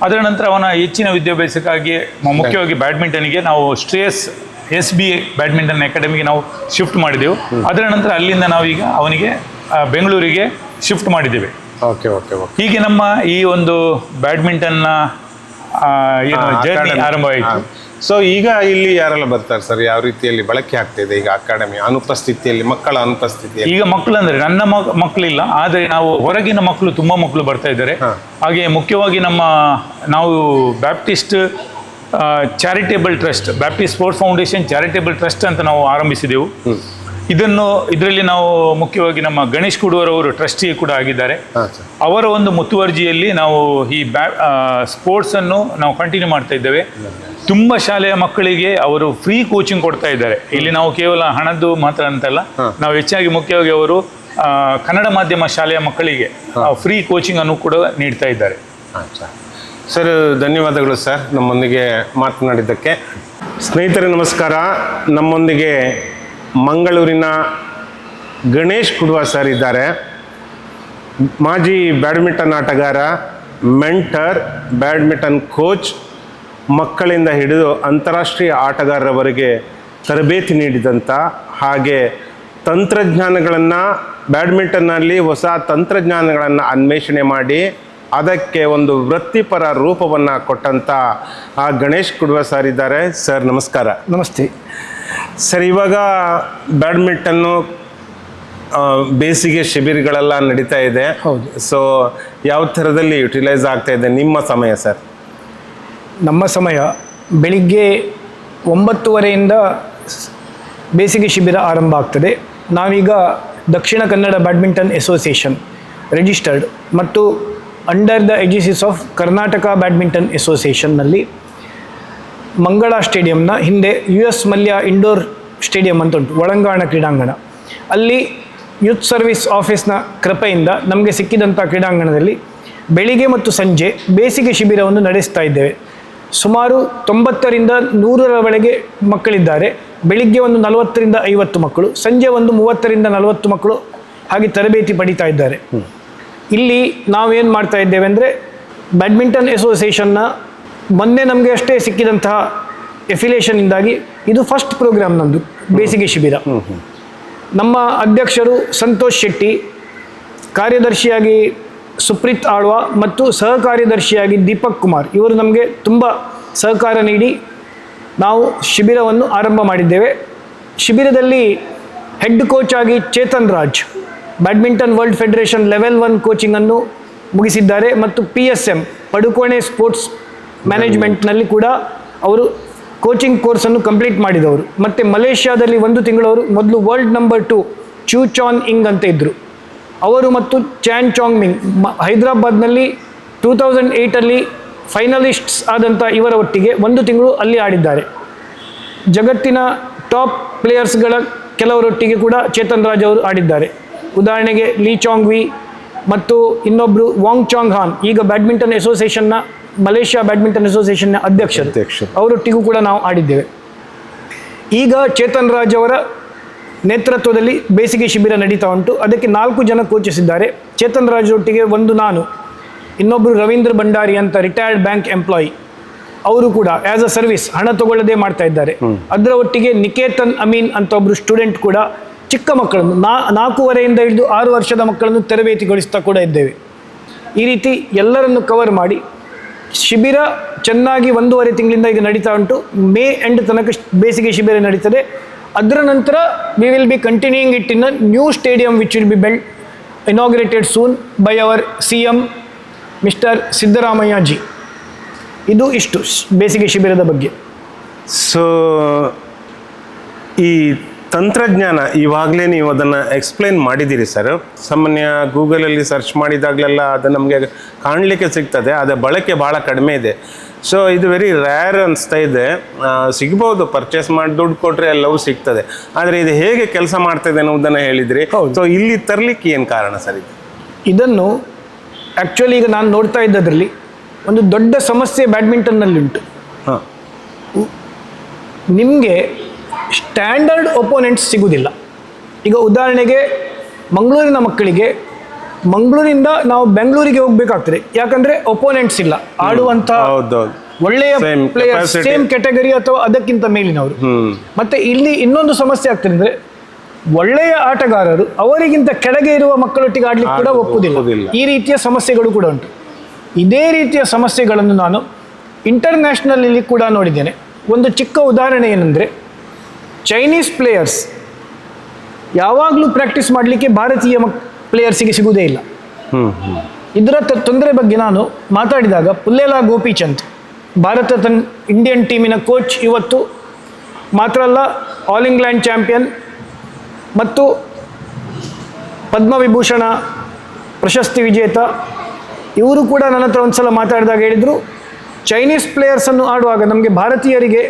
ಅದರ ನಂತರ ಅವನ ಹೆಚ್ಚಿನ ವಿದ್ಯಾಭ್ಯಾಸಕ್ಕಾಗಿ ಮುಖ್ಯವಾಗಿ ಬ್ಯಾಡ್ಮಿಂಟನ್ಗೆ ನಾವು ಸ್ಟ್ರೇಸ್ ಎಸ್ ಬಿ ಎ ಬ್ಯಾಡ್ಮಿಂಟನ್ ಅಕಾಡೆಮಿಗೆ ನಾವು ಶಿಫ್ಟ್ ಮಾಡಿದೆವು. ಅದರ ನಂತರ ಅಲ್ಲಿಂದ ನಾವೀಗ ಅವನಿಗೆ ಬೆಂಗಳೂರಿಗೆ ಶಿಫ್ಟ್ ಮಾಡಿದ್ದೇವೆ. ಓಕೆ ಓಕೆ ಓಕೆ ಹೀಗೆ ನಮ್ಮ ಈ ಒಂದು ಬ್ಯಾಡ್ಮಿಂಟನ್ನ ಏನು ಜರ್ನಿ ಆರಂಭವಾಯಿತು. ಸೊ ಈಗ ಇಲ್ಲಿ ಯಾರೆಲ್ಲ ಬರ್ತಾರೆ ಸರ್? ಯಾವ ರೀತಿಯಲ್ಲಿ ಬಳಕೆ ಆಗ್ತಿದೆ ಈಗ ಅಕಾಡೆಮಿ ಅನುಪಸ್ಥಿತಿಯಲ್ಲಿ ಮಕ್ಕಳ ಅನುಪಸ್ಥಿತಿ ಈಗ ಮಕ್ಕಳು ಅಂದ್ರೆ ನನ್ನ ಮಕ್ ಮಕ್ಕಳಿಲ್ಲ ಆದರೆ ನಾವು ಹೊರಗಿನ ಮಕ್ಕಳು ತುಂಬಾ ಮಕ್ಕಳು ಬರ್ತಾ ಇದ್ದಾರೆ. ಹಾಗೆ ಮುಖ್ಯವಾಗಿ ನಮ್ಮ ನಾವು Baptist charitable trust Baptist sports foundation charitable trust ಅಂತ ನಾವು ಆರಂಭಿಸಿದೆವು. ಇದನ್ನು ಇದರಲ್ಲಿ ನಾವು ಮುಖ್ಯವಾಗಿ ನಮ್ಮ ಗಣೇಶ್ ಕುಡುವರವರು ಟ್ರಸ್ಟಿ ಕೂಡ ಆಗಿದ್ದಾರೆ. ಅವರ ಒಂದು ಮುತುವರ್ಜಿಯಲ್ಲಿ ನಾವು ಈ ಬ್ಯಾ ಸ್ಪೋರ್ಟ್ಸನ್ನು ನಾವು ಕಂಟಿನ್ಯೂ ಮಾಡ್ತಾ ಇದ್ದೇವೆ. ತುಂಬ ಶಾಲೆಯ ಮಕ್ಕಳಿಗೆ ಅವರು ಫ್ರೀ ಕೋಚಿಂಗ್ ಕೊಡ್ತಾ ಇದ್ದಾರೆ. ಇಲ್ಲಿ ನಾವು ಕೇವಲ ಹಣದ್ದು ಮಾತ್ರ ಅಂತಲ್ಲ ನಾವು ಹೆಚ್ಚಾಗಿ ಮುಖ್ಯವಾಗಿ ಅವರು ಕನ್ನಡ ಮಾಧ್ಯಮ ಶಾಲೆಯ ಮಕ್ಕಳಿಗೆ ಫ್ರೀ ಕೋಚಿಂಗ್ ಅನ್ನು ಕೂಡ ನೀಡ್ತಾ ಇದ್ದಾರೆ. ಸರ್ ಧನ್ಯವಾದಗಳು ಸರ್ ನಮ್ಮೊಂದಿಗೆ ಮಾತನಾಡಿದ್ದಕ್ಕೆ. ಸ್ನೇಹಿತರೆ ನಮಸ್ಕಾರ. ನಮ್ಮೊಂದಿಗೆ ಮಂಗಳೂರಿನ ಗಣೇಶ್ ಕುಡುವ ಸರ್ ಇದ್ದಾರೆ. ಮಾಜಿ ಬ್ಯಾಡ್ಮಿಂಟನ್ ಆಟಗಾರ, ಮೆಂಟರ್, ಬ್ಯಾಡ್ಮಿಂಟನ್ ಕೋಚ್, ಮಕ್ಕಳಿಂದ ಹಿಡಿದು ಅಂತಾರಾಷ್ಟ್ರೀಯ ಆಟಗಾರರವರೆಗೆ ತರಬೇತಿ ನೀಡಿದಂಥ ಹಾಗೆ ತಂತ್ರಜ್ಞಾನಗಳನ್ನು, ಬ್ಯಾಡ್ಮಿಂಟನ್ನಲ್ಲಿ ಹೊಸ ತಂತ್ರಜ್ಞಾನಗಳನ್ನು ಅನ್ವೇಷಣೆ ಮಾಡಿ ಅದಕ್ಕೆ ಒಂದು ವೃತ್ತಿಪರ ರೂಪವನ್ನು ಕೊಟ್ಟಂಥ ಆ ಗಣೇಶ್ ಕುಡುವ ಸರ್ ಇದ್ದಾರೆ. ಸರ್, ನಮಸ್ಕಾರ. ನಮಸ್ತೆ. ಸರ್ ಇವಾಗ ಬ್ಯಾಡ್ಮಿಂಟನ್ನು ಬೇಸಿಗೆ ಶಿಬಿರಗಳೆಲ್ಲ ನಡೀತಾ ಇದೆ. ಹೌದು. ಸೊ ಯಾವ ಥರದಲ್ಲಿ ಯುಟಿಲೈಸ್ ಆಗ್ತಾ ಇದೆ ನಿಮ್ಮ ಸಮಯ ಸರ್? ನಮ್ಮ ಸಮಯ ಬೆಳಿಗ್ಗೆ ಒಂಬತ್ತುವರೆಯಿಂದ ಬೇಸಿಗೆ ಶಿಬಿರ ಆರಂಭ ಆಗ್ತದೆ. ನಾವೀಗ Dakshina Kannada badminton association registered ಮತ್ತು under the aegis of Karnataka badminton ಅಸೋಸಿಯೇಷನ್ನಲ್ಲಿ Mangala ಸ್ಟೇಡಿಯಂನ ಹಿಂದೆ U S Mallya indoor stadium ಅಂತ ಉಂಟು ಒಳಂಗಾಣ ಕ್ರೀಡಾಂಗಣ. ಅಲ್ಲಿ ಯೂತ್ ಸರ್ವಿಸ್ ಆಫೀಸ್ನ ಕೃಪೆಯಿಂದ ನಮಗೆ ಸಿಕ್ಕಿದಂಥ ಕ್ರೀಡಾಂಗಣದಲ್ಲಿ ಬೆಳಿಗ್ಗೆ ಮತ್ತು ಸಂಜೆ ಬೇಸಿಗೆ ಶಿಬಿರವನ್ನು ನಡೆಸ್ತಾ ಇದ್ದೇವೆ. ಸುಮಾರು ತೊಂಬತ್ತರಿಂದ ನೂರರವರೆಗೆ ಮಕ್ಕಳಿದ್ದಾರೆ. ಬೆಳಿಗ್ಗೆ ಒಂದು ನಲವತ್ತರಿಂದ ಐವತ್ತು ಮಕ್ಕಳು ಸಂಜೆ ಒಂದು ಮೂವತ್ತರಿಂದ ನಲವತ್ತು ಮಕ್ಕಳು ಹಾಗೆ ತರಬೇತಿ ಪಡಿತಾ ಇದ್ದಾರೆ. ಇಲ್ಲಿ ನಾವೇನು ಮಾಡ್ತಾ ಇದ್ದೇವೆ ಅಂದರೆ ಬ್ಯಾಡ್ಮಿಂಟನ್ ಅಸೋಸಿಯೇಷನ್ನ ಮೊನ್ನೆ ನಮಗೆ ಅಷ್ಟೇ ಸಿಕ್ಕಿದಂತಹ ಎಫಿಲೇಷನ್ನಿಂದಾಗಿ ಇದು ಫಸ್ಟ್ ಪ್ರೋಗ್ರಾಮ್ ನಮ್ಮದು ಬೇಸಿಗೆ ಶಿಬಿರ. ನಮ್ಮ ಅಧ್ಯಕ್ಷರು ಸಂತೋಷ್ ಶೆಟ್ಟಿ ಕಾರ್ಯದರ್ಶಿಯಾಗಿ ಸುಪ್ರೀತ್ ಆಳ್ವ ಮತ್ತು ಸಹ ಕಾರ್ಯದರ್ಶಿಯಾಗಿ ದೀಪಕ್ ಕುಮಾರ್ ಇವರು ನಮಗೆ ತುಂಬ ಸಹಕಾರ ನೀಡಿ ನಾವು ಶಿಬಿರವನ್ನು ಆರಂಭ ಮಾಡಿದ್ದೇವೆ. ಶಿಬಿರದಲ್ಲಿ ಹೆಡ್ ಕೋಚ್ ಆಗಿ Chetan Raj badminton world federation level one ಕೋಚಿಂಗನ್ನು ಮುಗಿಸಿದ್ದಾರೆ ಮತ್ತು P S M Padukone sports ಮ್ಯಾನೇಜ್ಮೆಂಟ್ನಲ್ಲಿ ಕೂಡ ಅವರು ಕೋಚಿಂಗ್ ಕೋರ್ಸನ್ನು ಕಂಪ್ಲೀಟ್ ಮಾಡಿದವರು. ಮತ್ತು ಮಲೇಷ್ಯಾದಲ್ಲಿ ಒಂದು ತಿಂಗಳವರು ಮೊದಲು world number two Chew Choon Eng ಅಂತ ಇದ್ದರು ಅವರು ಮತ್ತು ಚಾನ್ ಚಾಂಗ್ ಮಿಂಗ್ ಹೈದರಾಬಾದ್ನಲ್ಲಿ ಟೂ ತೌಸಂಡ್ ಏಯ್ಟಲ್ಲಿ ಫೈನಲಿಸ್ಟ್ಸ್ ಆದಂಥ ಇವರ ಒಟ್ಟಿಗೆ ಒಂದು ತಿಂಗಳು ಅಲ್ಲಿ ಆಡಿದ್ದಾರೆ. ಜಗತ್ತಿನ ಟಾಪ್ ಪ್ಲೇಯರ್ಸ್ಗಳ ಕೆಲವರೊಟ್ಟಿಗೆ ಕೂಡ ಚೇತನ್ ರಾಜ್ ಅವರು ಆಡಿದ್ದಾರೆ. ಉದಾಹರಣೆಗೆ ಲೀ ಚಾಂಗ್ ವಿ ಮತ್ತು ಇನ್ನೊಬ್ಬರು ವಾಂಗ್ ಚಾಂಗ್ ಹಾನ್ ಈಗ ಬ್ಯಾಡ್ಮಿಂಟನ್ ಅಸೋಸಿಯೇಷನ್ನ ಮಲೇಷ್ಯಾ ಬ್ಯಾಡ್ಮಿಂಟನ್ ಅಸೋಸಿಯೇಷನ್ನ ಅಧ್ಯಕ್ಷರು. ಅವರೊಟ್ಟಿಗೂ ಕೂಡ ನಾವು ಆಡಿದ್ದೇವೆ. ಈಗ ಚೇತನ್ ರಾಜ್ ಅವರ ನೇತೃತ್ವದಲ್ಲಿ ಬೇಸಿಗೆ ಶಿಬಿರ ನಡೀತಾ ಉಂಟು. ಅದಕ್ಕೆ ನಾಲ್ಕು ಜನ ಕೋಚಿಸಿದ್ದಾರೆ ಇದ್ದಾರೆ. ಚೇತನ್ ರಾಜ್ ಒಟ್ಟಿಗೆ ಒಂದು ನಾನು ಇನ್ನೊಬ್ಬರು ರವೀಂದ್ರ ಭಂಡಾರಿ ಅಂತ ರಿಟೈರ್ಡ್ ಬ್ಯಾಂಕ್ ಎಂಪ್ಲಾಯಿ ಅವರು ಕೂಡ ಆ್ಯಸ್ ಅ ಸರ್ವಿಸ್ ಹಣ ತಗೊಳ್ಳದೆ ಮಾಡ್ತಾ ಇದ್ದಾರೆ. ಅದರ ಒಟ್ಟಿಗೆ ನಿಕೇತನ್ ಅಮೀನ್ ಅಂತ ಒಬ್ಬರು ಸ್ಟೂಡೆಂಟ್ ಕೂಡ ಚಿಕ್ಕ ಮಕ್ಕಳನ್ನು, ನಾ, ನಾಲ್ಕೂವರೆಯಿಂದ ಹಿಡಿದು ಆರು ವರ್ಷದ ಮಕ್ಕಳನ್ನು ತರಬೇತಿಗೊಳಿಸ್ತಾ ಕೂಡ ಇದ್ದೇವೆ. ಈ ರೀತಿ ಎಲ್ಲರನ್ನು ಕವರ್ ಮಾಡಿ, ಶಿಬಿರ ಚೆನ್ನಾಗಿ ಒಂದೂವರೆ ತಿಂಗಳಿಂದ ಈಗ ನಡೀತಾ ಉಂಟು. ಮೇ ಎಂಡ್ ತನಕ ಬೇಸಿಗೆ ಶಿಬಿರ ನಡೀತದೆ. ಅದರ ನಂತರ we will be continuing it in a new stadium which will be bell inaugurated soon by our C M mister Siddaramaiah ji ಇದು ಇಷ್ಟು, ಬೇಸಿಗೆ ಶಿಬಿರದ ಬಗ್ಗೆ. ಸೊ ಈ ತಂತ್ರಜ್ಞಾನ ಇವಾಗಲೇ ನೀವು ಅದನ್ನು ಎಕ್ಸ್ಪ್ಲೈನ್ ಮಾಡಿದ್ದೀರಿ ಸರ್ ಸಾಮಾನ್ಯ ಗೂಗಲಲ್ಲಿ ಸರ್ಚ್ ಮಾಡಿದಾಗಲೆಲ್ಲ ಅದು ನಮಗೆ ಕಾಣಲಿಕ್ಕೆ ಸಿಗ್ತದೆ ಅದರ ಬಳಕೆ ಭಾಳ ಕಡಿಮೆ ಇದೆ. ಸೊ ಇದು ವೆರಿ ರ್ಯಾರ್ ಅನಿಸ್ತಾ ಇದೆ. ಸಿಗ್ಬೋದು ಪರ್ಚೇಸ್ ಮಾಡಿ ದುಡ್ಡು ಕೊಟ್ಟರೆ ಎಲ್ಲವೂ ಸಿಗ್ತದೆ. ಆದರೆ ಇದು ಹೇಗೆ ಕೆಲಸ ಮಾಡ್ತದೆ ಅನ್ನೋದನ್ನು ಹೇಳಿದ್ರಿ. ಸೊ ಇಲ್ಲಿ ತರಲಿಕ್ಕೆ ಏನು ಕಾರಣ ಸರ್ ಇದು? ಇದನ್ನು ಆ್ಯಕ್ಚುಲಿ ಈಗ ನಾನು ನೋಡ್ತಾ ಇದ್ದದ್ರಲ್ಲಿ ಒಂದು ದೊಡ್ಡ ಸಮಸ್ಯೆ ಬ್ಯಾಡ್ಮಿಂಟನ್ನಲ್ಲಿ ಉಂಟು ಹಾಂ. ನಿಮಗೆ ಸ್ಟ್ಯಾಂಡರ್ಡ್ ಒಪೋನೆಂಟ್ಸ್ ಸಿಗುವುದಿಲ್ಲ. ಈಗ ಉದಾಹರಣೆಗೆ ಮಂಗಳೂರಿನ ಮಕ್ಕಳಿಗೆ ಮಂಗಳೂರಿಂದ ನಾವು ಬೆಂಗಳೂರಿಗೆ ಹೋಗ್ಬೇಕಾಗ್ತದೆ. ಯಾಕಂದ್ರೆ ಒಪೋನೆಂಟ್ಸ್ ಇಲ್ಲ. ಆಡುವಂತ ಹೌದೌದು. ಒಳ್ಳೆಯ ಪ್ಲೇಯರ್ ಸೇಮ್ ಕ್ಯಾಟಗರಿ ಅಥವಾ ಅದಕ್ಕಿಂತ ಮೇಲಿನವರು. ಮತ್ತೆ ಇಲ್ಲಿ ಇನ್ನೊಂದು ಸಮಸ್ಯೆ ಆಗ್ತದೆ ಅಂದ್ರೆ ಒಳ್ಳೆಯ ಆಟಗಾರರು ಅವರಿಗಿಂತ ಕೆಳಗೆ ಇರುವ ಮಕ್ಕಳೊಟ್ಟಿಗೆ ಆಡ್ಲಿಕ್ಕೆ ಕೂಡ ಒಪ್ಪುದಿಲ್ಲ. ಈ ರೀತಿಯ ಸಮಸ್ಯೆಗಳು ಕೂಡ ಉಂಟು. ಇದೇ ರೀತಿಯ ಸಮಸ್ಯೆಗಳನ್ನು ನಾನು ಇಂಟರ್ನ್ಯಾಷನಲ್ ಕೂಡ ನೋಡಿದ್ದೇನೆ. ಒಂದು ಚಿಕ್ಕ ಉದಾಹರಣೆ ಏನಂದರೆ ಚೈನೀಸ್ ಪ್ಲೇಯರ್ಸ್ ಯಾವಾಗಲೂ ಪ್ರಾಕ್ಟೀಸ್ ಮಾಡಲಿಕ್ಕೆ ಭಾರತೀಯ ಮಕ್ ಪ್ಲೇಯರ್ಸಿಗೆ ಸಿಗುವುದೇ ಇಲ್ಲ. ಇದರ ತೊಂದರೆ ಬಗ್ಗೆ ನಾನು ಮಾತಾಡಿದಾಗ ಪುಲ್ಲೇಲಾ ಗೋಪಿಚಂದ್ ಭಾರತ ತನ್ ಇಂಡಿಯನ್ ಟೀಮಿನ ಕೋಚ್ ಇವತ್ತು ಮಾತ್ರ ಅಲ್ಲ ಆಲ್ ಇಂಗ್ಲೆಂಡ್ ಚಾಂಪಿಯನ್ ಮತ್ತು ಪದ್ಮವಿಭೂಷಣ, ಪ್ರಶಸ್ತಿ ವಿಜೇತ, ಇವರು ಕೂಡ ನನ್ನ ಹತ್ರ ಒಂದು ಸಲ ಮಾತಾಡಿದಾಗ ಹೇಳಿದರು ಚೈನೀಸ್ ಪ್ಲೇಯರ್ಸನ್ನು ಆಡುವಾಗ ನಮಗೆ ಭಾರತೀಯರಿಗೆ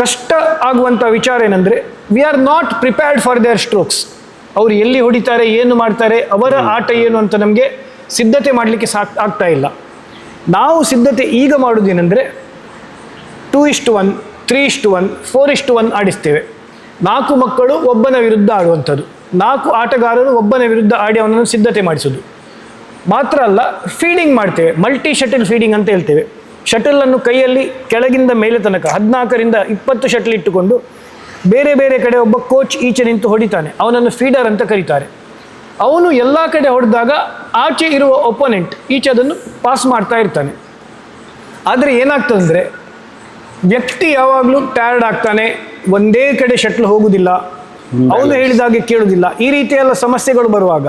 ಕಷ್ಟ ಆಗುವಂಥ ವಿಚಾರ ಏನಂದರೆ we are not prepared for their strokes ಅವರು ಎಲ್ಲಿ ಹೊಡಿತಾರೆ ಏನು ಮಾಡ್ತಾರೆ ಅವರ ಆಟ ಏನು ಅಂತ ನಮಗೆ ಸಿದ್ಧತೆ ಮಾಡಲಿಕ್ಕೆ ಸಾಕ್ ಆಗ್ತಾ ಇಲ್ಲ. ನಾವು ಸಿದ್ಧತೆ ಈಗ ಮಾಡೋದೇನೆಂದರೆ ಟೂ ಇಷ್ಟು ಒನ್ ತ್ರೀ ಇಷ್ಟು ಒನ್ ಫೋರ್ ಇಷ್ಟು ಒನ್ ಆಡಿಸ್ತೇವೆ. ನಾಲ್ಕು ಮಕ್ಕಳು ಒಬ್ಬನ ವಿರುದ್ಧ ಆಡುವಂಥದ್ದು. ನಾಲ್ಕು ಆಟಗಾರರು ಒಬ್ಬನ ವಿರುದ್ಧ ಆಡಿ ಅವನನ್ನು ಸಿದ್ಧತೆ ಮಾಡಿಸೋದು ಮಾತ್ರ ಅಲ್ಲ ಫೀಡಿಂಗ್ ಮಾಡ್ತೇವೆ. ಮಲ್ಟಿ ಶಟಲ್ ಫೀಡಿಂಗ್ ಅಂತ ಹೇಳ್ತೇವೆ. ಶಟಲನ್ನು ಕೈಯಲ್ಲಿ ಕೆಳಗಿಂದ ಮೇಲೆ ತನಕ ಹದಿನಾಲ್ಕರಿಂದ ಇಪ್ಪತ್ತು ಶಟಲ್ ಇಟ್ಟುಕೊಂಡು ಬೇರೆ ಬೇರೆ ಕಡೆ ಒಬ್ಬ ಕೋಚ್ ಈಚೆ ನಿಂತು ಹೊಡಿತಾನೆ. ಅವನನ್ನು ಫೀಡರ್ ಅಂತ ಕರೀತಾರೆ. ಅವನು ಎಲ್ಲ ಕಡೆ ಹೊಡೆದಾಗ ಆಚೆ ಇರುವ ಒಪೋನೆಂಟ್ ಈಚೆ ಅದನ್ನು ಪಾಸ್ ಮಾಡ್ತಾ ಇರ್ತಾನೆ. ಆದರೆ ಏನಾಗ್ತದಂದರೆ ವ್ಯಕ್ತಿ ಯಾವಾಗಲೂ ಟಯರ್ಡ್ ಆಗ್ತಾನೆ, ಒಂದೇ ಕಡೆ ಶಟ್ಲ್ ಹೋಗುವುದಿಲ್ಲ ಅವನು ಹೇಳಿದಾಗೆ ಕೇಳುವುದಿಲ್ಲ ಈ ರೀತಿಯೆಲ್ಲ ಸಮಸ್ಯೆಗಳು ಬರುವಾಗ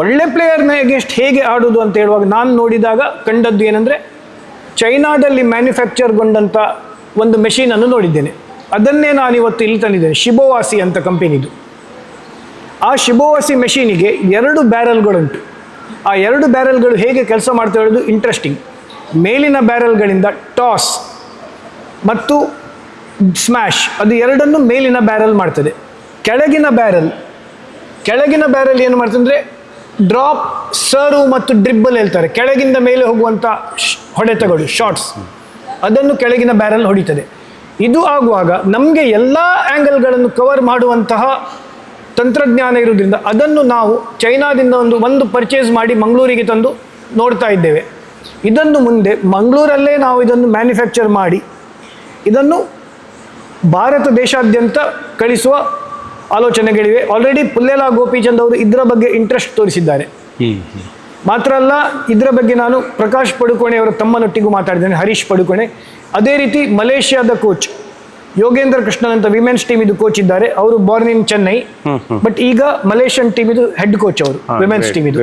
ಒಳ್ಳೆ ಪ್ಲೇಯರ್ನ ಎಗೇನ್ಸ್ಟ್ ಹೇಗೆ ಆಡೋದು ಅಂತ ಹೇಳುವಾಗ ನಾನು ನೋಡಿದಾಗ ಕಂಡದ್ದು ಏನಂದರೆ ಚೈನಾದಲ್ಲಿ ಮ್ಯಾನುಫ್ಯಾಕ್ಚರ್ಗೊಂಡಂಥ ಒಂದು ಮೆಷಿನನ್ನು ನೋಡಿದ್ದೇನೆ. ಅದನ್ನೇ ನಾನು ಇವತ್ತು ಇಲ್ಲಿ ತಂದಿದ್ದೇನೆ. ಶಿಬೋವಾಸಿ ಅಂತ ಕಂಪೆನಿದು ಆ ಶಿಬೋವಾಸಿ ಮೆಷೀನಿಗೆ ಎರಡು ಬ್ಯಾರಲ್ಗಳುಂಟು ಆ ಎರಡು ಬ್ಯಾರಲ್ಗಳು ಹೇಗೆ ಕೆಲಸ ಮಾಡ್ತಾ ಇರೋದು ಇಂಟ್ರೆಸ್ಟಿಂಗ್ ಮೇಲಿನ ಬ್ಯಾರಲ್ಗಳಿಂದ ಟಾಸ್ ಮತ್ತು ಸ್ಮ್ಯಾಶ್ ಅದು ಎರಡನ್ನು ಮೇಲಿನ ಬ್ಯಾರಲ್ ಮಾಡ್ತದೆ. ಕೆಳಗಿನ ಬ್ಯಾರಲ್ ಕೆಳಗಿನ ಬ್ಯಾರಲ್ ಏನು ಮಾಡ್ತಂದರೆ ಡ್ರಾಪ್, ಸರ್ವ್ ಮತ್ತು ಡ್ರಿಬ್ಬಲ್ ಹೇಳ್ತಾರೆ. ಕೆಳಗಿಂದ ಮೇಲೆ ಹೋಗುವಂಥ ಹೊಡೆತಗಳು ಶಾರ್ಟ್ಸ್. ಅದನ್ನು ಕೆಳಗಿನ ಬ್ಯಾರಲ್ ಹೊಡಿತದೆ. ಇದು ಆಗುವಾಗ ನಮಗೆ ಎಲ್ಲ ಆ್ಯಂಗಲ್ಗಳನ್ನು ಕವರ್ ಮಾಡುವಂತಹ ತಂತ್ರಜ್ಞಾನ ಇರುವುದರಿಂದ ಅದನ್ನು ನಾವು ಚೈನಾದಿಂದ ಒಂದು ಒಂದು ಪರ್ಚೇಸ್ ಮಾಡಿ ಮಂಗಳೂರಿಗೆ ತಂದು ನೋಡ್ತಾ ಇದ್ದೇವೆ. ಇದನ್ನು ಮುಂದೆ ಮಂಗಳೂರಲ್ಲೇ ನಾವು ಇದನ್ನು ಮ್ಯಾನುಫ್ಯಾಕ್ಚರ್ ಮಾಡಿ, ಇದನ್ನು ಭಾರತ ದೇಶಾದ್ಯಂತ ಕಳಿಸುವ ಆಲೋಚನೆಗಳಿವೆ. ಆಲ್ರೆಡಿ ಪುಲ್ಲೇಲ ಗೋಪಿಚಂದ್ ಅವರು ಇದರ ಬಗ್ಗೆ ಇಂಟ್ರೆಸ್ಟ್ ತೋರಿಸಿದ್ದಾರೆ. ಮಾತ್ರ ಅಲ್ಲ ಇದರ ಬಗ್ಗೆ ನಾನು ಪ್ರಕಾಶ್ ಪಡುಕೋಣೆ ಅವರ ತಮ್ಮನೊಟ್ಟಿಗೂ ಮಾತಾಡಿದ್ದೇನೆ ಹರೀಶ್ ಪಡುಕೋಣೆ. ಅದೇ ರೀತಿ ಮಲೇಷ್ಯಾದ ಕೋಚ್ ಯೋಗೇಂದ್ರ ಕೃಷ್ಣನ್ ಅಂತ ವಿಮೆನ್ಸ್ ಟೀಮ್ ಇದು ಕೋಚ್ ಇದ್ದಾರೆ. ಅವರು ಬಾರ್ನ್ ಇನ್ ಚೆನ್ನೈ ಬಟ್ ಈಗ ಮಲೇಷಿಯನ್ ಟೀಮ್ ಇದು ಹೆಡ್ ಕೋಚ್ ಅವರು ವಿಮೆನ್ಸ್ ಟೀಮ್ ಇದು.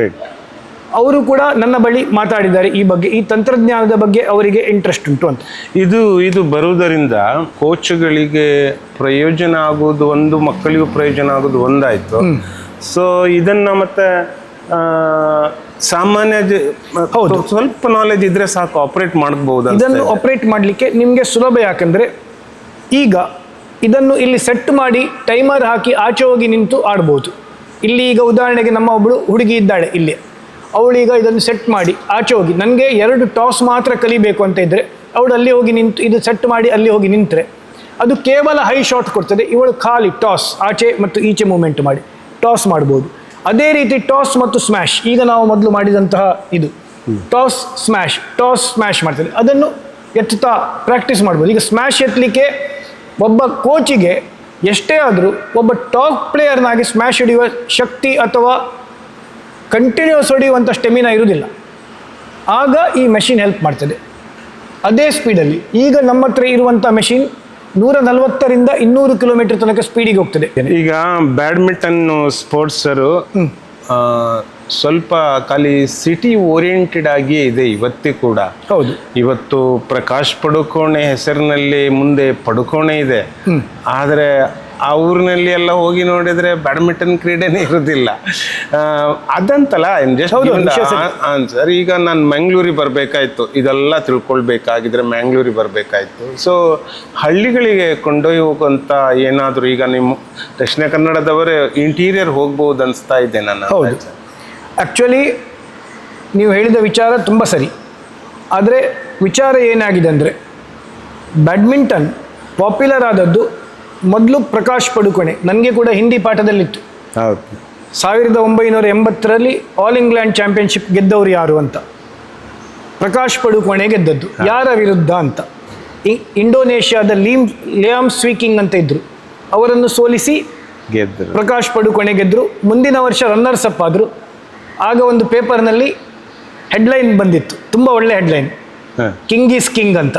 ಅವರು ಕೂಡ ನನ್ನ ಬಳಿ ಮಾತಾಡಿದ್ದಾರೆ ಈ ಬಗ್ಗೆ ಈ ತಂತ್ರಜ್ಞಾನದ ಬಗ್ಗೆ ಅವರಿಗೆ ಇಂಟ್ರೆಸ್ಟ್ ಉಂಟು ಅಂತ. ಇದು ಇದು ಬರುವುದರಿಂದ ಕೋಚ್ಗಳಿಗೆ ಪ್ರಯೋಜನ ಆಗುವುದು ಒಂದು ಮಕ್ಕಳಿಗೂ ಪ್ರಯೋಜನ ಆಗುವುದು ಒಂದಾಯಿತು. ಸೊ ಇದನ್ನ ಮತ್ತೆ ಸಾಮಾನ್ಯ ಹೌದು. ಸ್ವಲ್ಪ ನಾಲೆಜ್ ಇದ್ರೆ ಸಾಕು ಆಪರೇಟ್ ಮಾಡಬಹುದು ಇದನ್ನು ಆಪರೇಟ್ ಮಾಡಲಿಕ್ಕೆ ನಿಮಗೆ ಸುಲಭ ಯಾಕಂದ್ರೆ ಈಗ ಇದನ್ನು ಇಲ್ಲಿ ಸೆಟ್ ಮಾಡಿ ಟೈಮರ್ ಹಾಕಿ ಆಚೆ ಹೋಗಿ ನಿಂತು ಆಡ್ಬೋದು. ಇಲ್ಲಿ ಈಗ ಉದಾಹರಣೆಗೆ ನಮ್ಮ ಒಬ್ಬಳು ಹುಡುಗಿ ಇದ್ದಾಳೆ ಇಲ್ಲಿ. ಅವಳೀಗ ಇದನ್ನು ಸೆಟ್ ಮಾಡಿ, ಆಚೆ ಹೋಗಿ. ನನಗೆ ಎರಡು ಟಾಸ್ ಮಾತ್ರ ಕಲಿಬೇಕು ಅಂತ ಇದ್ದರೆ ಅವಳು ಅಲ್ಲಿ ಹೋಗಿ ನಿಂತು, ಇದು ಸೆಟ್ ಮಾಡಿ ಅಲ್ಲಿ ಹೋಗಿ ನಿಂತರೆ, ಅದು ಕೇವಲ ಹೈ ಶಾಟ್ ಕೊಡ್ತದೆ. ಇವಳು ಖಾಲಿ ಟಾಸ್ ಆಚೆ ಮತ್ತು ಈಚೆ ಮೂಮೆಂಟ್ ಮಾಡಿ ಟಾಸ್ ಮಾಡ್ಬೋದು. ಅದೇ ರೀತಿ ಟಾಸ್ ಮತ್ತು ಸ್ಮ್ಯಾಶ್ ಈಗ ನಾವು ಮೊದಲು ಮಾಡಿದಂತಹ ಇದು. ಟಾಸ್ ಸ್ಮ್ಯಾಶ್ ಟಾಸ್ ಸ್ಮ್ಯಾಶ್ ಮಾಡ್ತದೆ ಅದನ್ನು ಎತ್ತುತ್ತಾ ಪ್ರಾಕ್ಟೀಸ್ ಮಾಡ್ಬೋದು. ಈಗ ಸ್ಮ್ಯಾಶ್ ಎತ್ತಲಿಕ್ಕೆ ಒಬ್ಬ ಕೋಚಿಗೆ ಎಷ್ಟೇ ಆದರೂ ಒಬ್ಬ ಟಾಪ್ ಪ್ಲೇಯರ್ನಾಗಿ ಸ್ಮ್ಯಾಶ್ ಹಿಡಿಯುವ ಶಕ್ತಿ ಅಥವಾ ಕಂಟಿನ್ಯೂಸ್ ಹೊಡೆಯುವಂಥ ಸ್ಟೆಮಿನ ಇರುವುದಿಲ್ಲ. ಆಗ ಈ ಮೆಷಿನ್ ಹೆಲ್ಪ್ ಮಾಡ್ತದೆ. ಅದೇ ಸ್ಪೀಡಲ್ಲಿ ಈಗ ನಮ್ಮ ಹತ್ರ ಇರುವಂಥ ಮೆಷಿನ್ ನೂರ ನಲವತ್ತರಿಂದ ಇನ್ನೂರು ಕಿಲೋಮೀಟರ್ ತನಕ ಸ್ಪೀಡಿಗೆ ಹೋಗ್ತದೆ. ಈಗ ಬ್ಯಾಡ್ಮಿಂಟನ್ ಸ್ಪೋರ್ಟ್ಸರು ಸ್ವಲ್ಪ ಖಾಲಿ ಸಿಟಿ ಓರಿಯೆಂಟೆಡ್ ಆಗಿಯೇ ಇದೆ ಇವತ್ತೇ ಕೂಡ. ಹೌದು. ಇವತ್ತು ಪ್ರಕಾಶ್ ಪಡುಕೋಣೆ ಹೆಸರಿನಲ್ಲಿ ಮುಂದೆ ಪಡುಕೋಣೆ ಇದೆ. ಆದರೆ ಆ ಊರಿನಲ್ಲಿ ಎಲ್ಲ ಹೋಗಿ ನೋಡಿದ್ರೆ ಬ್ಯಾಡ್ಮಿಂಟನ್ ಕ್ರೀಡೆನೇ ಇರೋದಿಲ್ಲ. ಅದಂತಲ್ಲ ಸರ್ ಈಗ ನಾನು ಮಂಗ್ಳೂರಿಗೆ ಬರಬೇಕಾಯ್ತು. ಇದೆಲ್ಲ ತಿಳ್ಕೊಳ್ಬೇಕಾಗಿದ್ರೆ ಮ್ಯಾಂಗ್ಳೂರಿಗೆ ಬರಬೇಕಾಯ್ತು. ಸೊ ಹಳ್ಳಿಗಳಿಗೆ ಕೊಂಡೊಯ್ಯ ಹೋಗುವಂಥ ಏನಾದರೂ ಈಗ ನಿಮ್ಮ ದಕ್ಷಿಣ ಕನ್ನಡದವರೇ ಇಂಟೀರಿಯರ್ ಹೋಗ್ಬೋದು ಅನಿಸ್ತಾ ಇದೆ ನಾನು ಹೌದು. ಆ್ಯಕ್ಚುಲಿ ನೀವು ಹೇಳಿದ ವಿಚಾರ ತುಂಬ ಸರಿ. ಆದರೆ ವಿಚಾರ ಏನಾಗಿದೆ ಅಂದರೆ ಬ್ಯಾಡ್ಮಿಂಟನ್ ಪಾಪ್ಯುಲರ್ ಆದದ್ದು ಮೊದಲು ಪ್ರಕಾಶ್ ಪಡುಕೋಣೆ ನನಗೆ ಕೂಡ ಹಿಂದಿ ಪಾಠದಲ್ಲಿತ್ತು. ಹೌದು. ಸಾವಿರದ ಒಂಬೈನೂರ ಎಂಬತ್ತರಲ್ಲಿ ಆಲ್ ಇಂಗ್ಲೆಂಡ್ ಚಾಂಪಿಯನ್ಶಿಪ್ ಗೆದ್ದವರು ಯಾರು ಅಂತ. ಪ್ರಕಾಶ್ ಪಡುಕೋಣೆ ಗೆದ್ದದ್ದು. ಯಾರ ವಿರುದ್ಧ ಅಂತ. ಇ- ಇಂಡೋನೇಷ್ಯಾದ ಲೀಮ್ ಲಿಯಾಮ್ ಸ್ವೀಕಿಂಗ್ ಅಂತ ಇದ್ದರು ಅವರನ್ನು ಸೋಲಿಸಿ ಗೆದ್ದರು ಪ್ರಕಾಶ್ ಪಡುಕೋಣೆ ಗೆದ್ದರು ಮುಂದಿನ ವರ್ಷ ರನ್ನರ್ಸ್ ಅಪ್ ಆದರು. ಆಗ ಒಂದು ಪೇಪರ್ನಲ್ಲಿ ಹೆಡ್ಲೈನ್ ಬಂದಿತ್ತು. ತುಂಬ ಒಳ್ಳೆ ಹೆಡ್ಲೈನ್ ಕಿಂಗ್ ಈಸ್ ಕಿಂಗ್ ಅಂತ.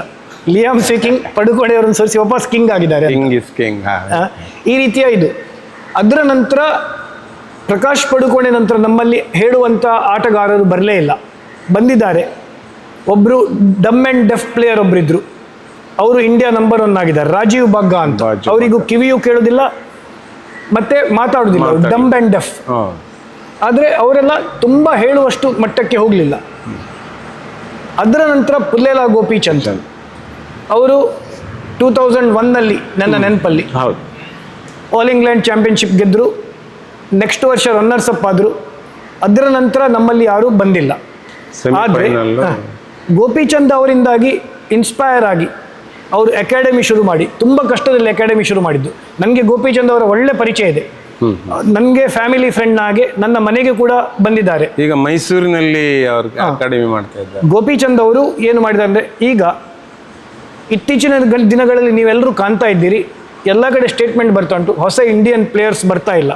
ಲಿಯಾಮ್ ಕಿಂಗ್ ಪಡುಕೋಣೆ ಅವರನ್ನು ಸೋರಿಸಿ ವಾಪಸ್ ಕಿಂಗ್ ಆಗಿದ್ದಾರೆ. ಕಿಂಗ್ ಇಸ್ ಕಿಂಗ್ ಈ ರೀತಿಯ ಇದು. ಅದರ ನಂತರ ಪ್ರಕಾಶ್ ಪಡುಕೋಣೆ ನಂತರ ನಮ್ಮಲ್ಲಿ ಹೇಳುವಂಥ ಆಟಗಾರರು ಬರಲೇ ಇಲ್ಲ. ಬಂದಿದ್ದಾರೆ. ಒಬ್ಬರು ಡಮ್ ಆ್ಯಂಡ್ ಡೆಫ್ ಪ್ಲೇಯರ್ ಒಬ್ರಿದ್ರು. ಅವರು ಇಂಡಿಯಾ ನಂಬರ್ ಒನ್ ಆಗಿದ್ದಾರೆ. ರಾಜೀವ್ ಬಗ್ಗಾ ಅಂತ. ಅವರಿಗೂ ಕಿವಿಯೂ ಕೇಳೋದಿಲ್ಲ ಮತ್ತೆ ಮಾತಾಡೋದಿಲ್ಲ. ಡಮ್ ಆ್ಯಂಡ್ ಡೆಫ್. ಆದರೆ ಅವರೆಲ್ಲ ತುಂಬ ಹೇಳುವಷ್ಟು ಮಟ್ಟಕ್ಕೆ ಹೋಗಲಿಲ್ಲ. ಅದರ ನಂತರ ಪುಲ್ಲೇಲ ಗೋಪಿಚಂದ್ ಅವರು ಟೂ ತೌಸಂಡ್ ಒನ್ನಲ್ಲಿ ನನ್ನ ನೆನಪಲ್ಲಿ ಹೌದು. ಆಲ್ ಇಂಗ್ಲೆಂಡ್ ಚಾಂಪಿಯನ್ಶಿಪ್ ಗೆದ್ದರು ನೆಕ್ಸ್ಟ್ ವರ್ಷ ರನ್ನರ್ಸ್ ಅಪ್ ಆದರು. ಅದರ ನಂತರ ನಮ್ಮಲ್ಲಿ ಯಾರೂ ಬಂದಿಲ್ಲ. ಆದರೆ ಗೋಪಿಚಂದ್ ಅವರಿಂದಾಗಿ ಇನ್ಸ್ಪೈರ್ ಆಗಿ ಅವರು ಅಕಾಡೆಮಿ ಶುರು ಮಾಡಿ ತುಂಬ ಕಷ್ಟದಲ್ಲಿ ಅಕಾಡೆಮಿ ಶುರು ಮಾಡಿದ್ದು. ನನಗೆ ಗೋಪಿಚಂದ್ ಅವರ ಒಳ್ಳೆ ಪರಿಚಯ ಇದೆ. ನನಗೆ ಫ್ಯಾಮಿಲಿ ಫ್ರೆಂಡ್ ಹಾಗೆ ನನ್ನ ಮನೆಗೆ ಕೂಡ ಬಂದಿದ್ದಾರೆ. ಈಗ ಮೈಸೂರಿನಲ್ಲಿ ಅವರು ಅಕಾಡೆಮಿ ಮಾಡ್ತಾ ಇದ್ದಾರೆ. ಗೋಪಿಚಂದ್ ಅವರು ಏನು ಮಾಡಿದ್ದಾರೆ ಅಂದರೆ ಈಗ ಇತ್ತೀಚಿನ ದಿನಗಳಲ್ಲಿ ನೀವೆಲ್ಲರೂ ಕಾಣ್ತಾ ಇದ್ದೀರಿ. ಎಲ್ಲ ಕಡೆ ಸ್ಟೇಟ್ಮೆಂಟ್ ಬರ್ತಾ ಉಂಟು. ಹೊಸ ಇಂಡಿಯನ್ ಪ್ಲೇಯರ್ಸ್ ಬರ್ತಾ ಇಲ್ಲ.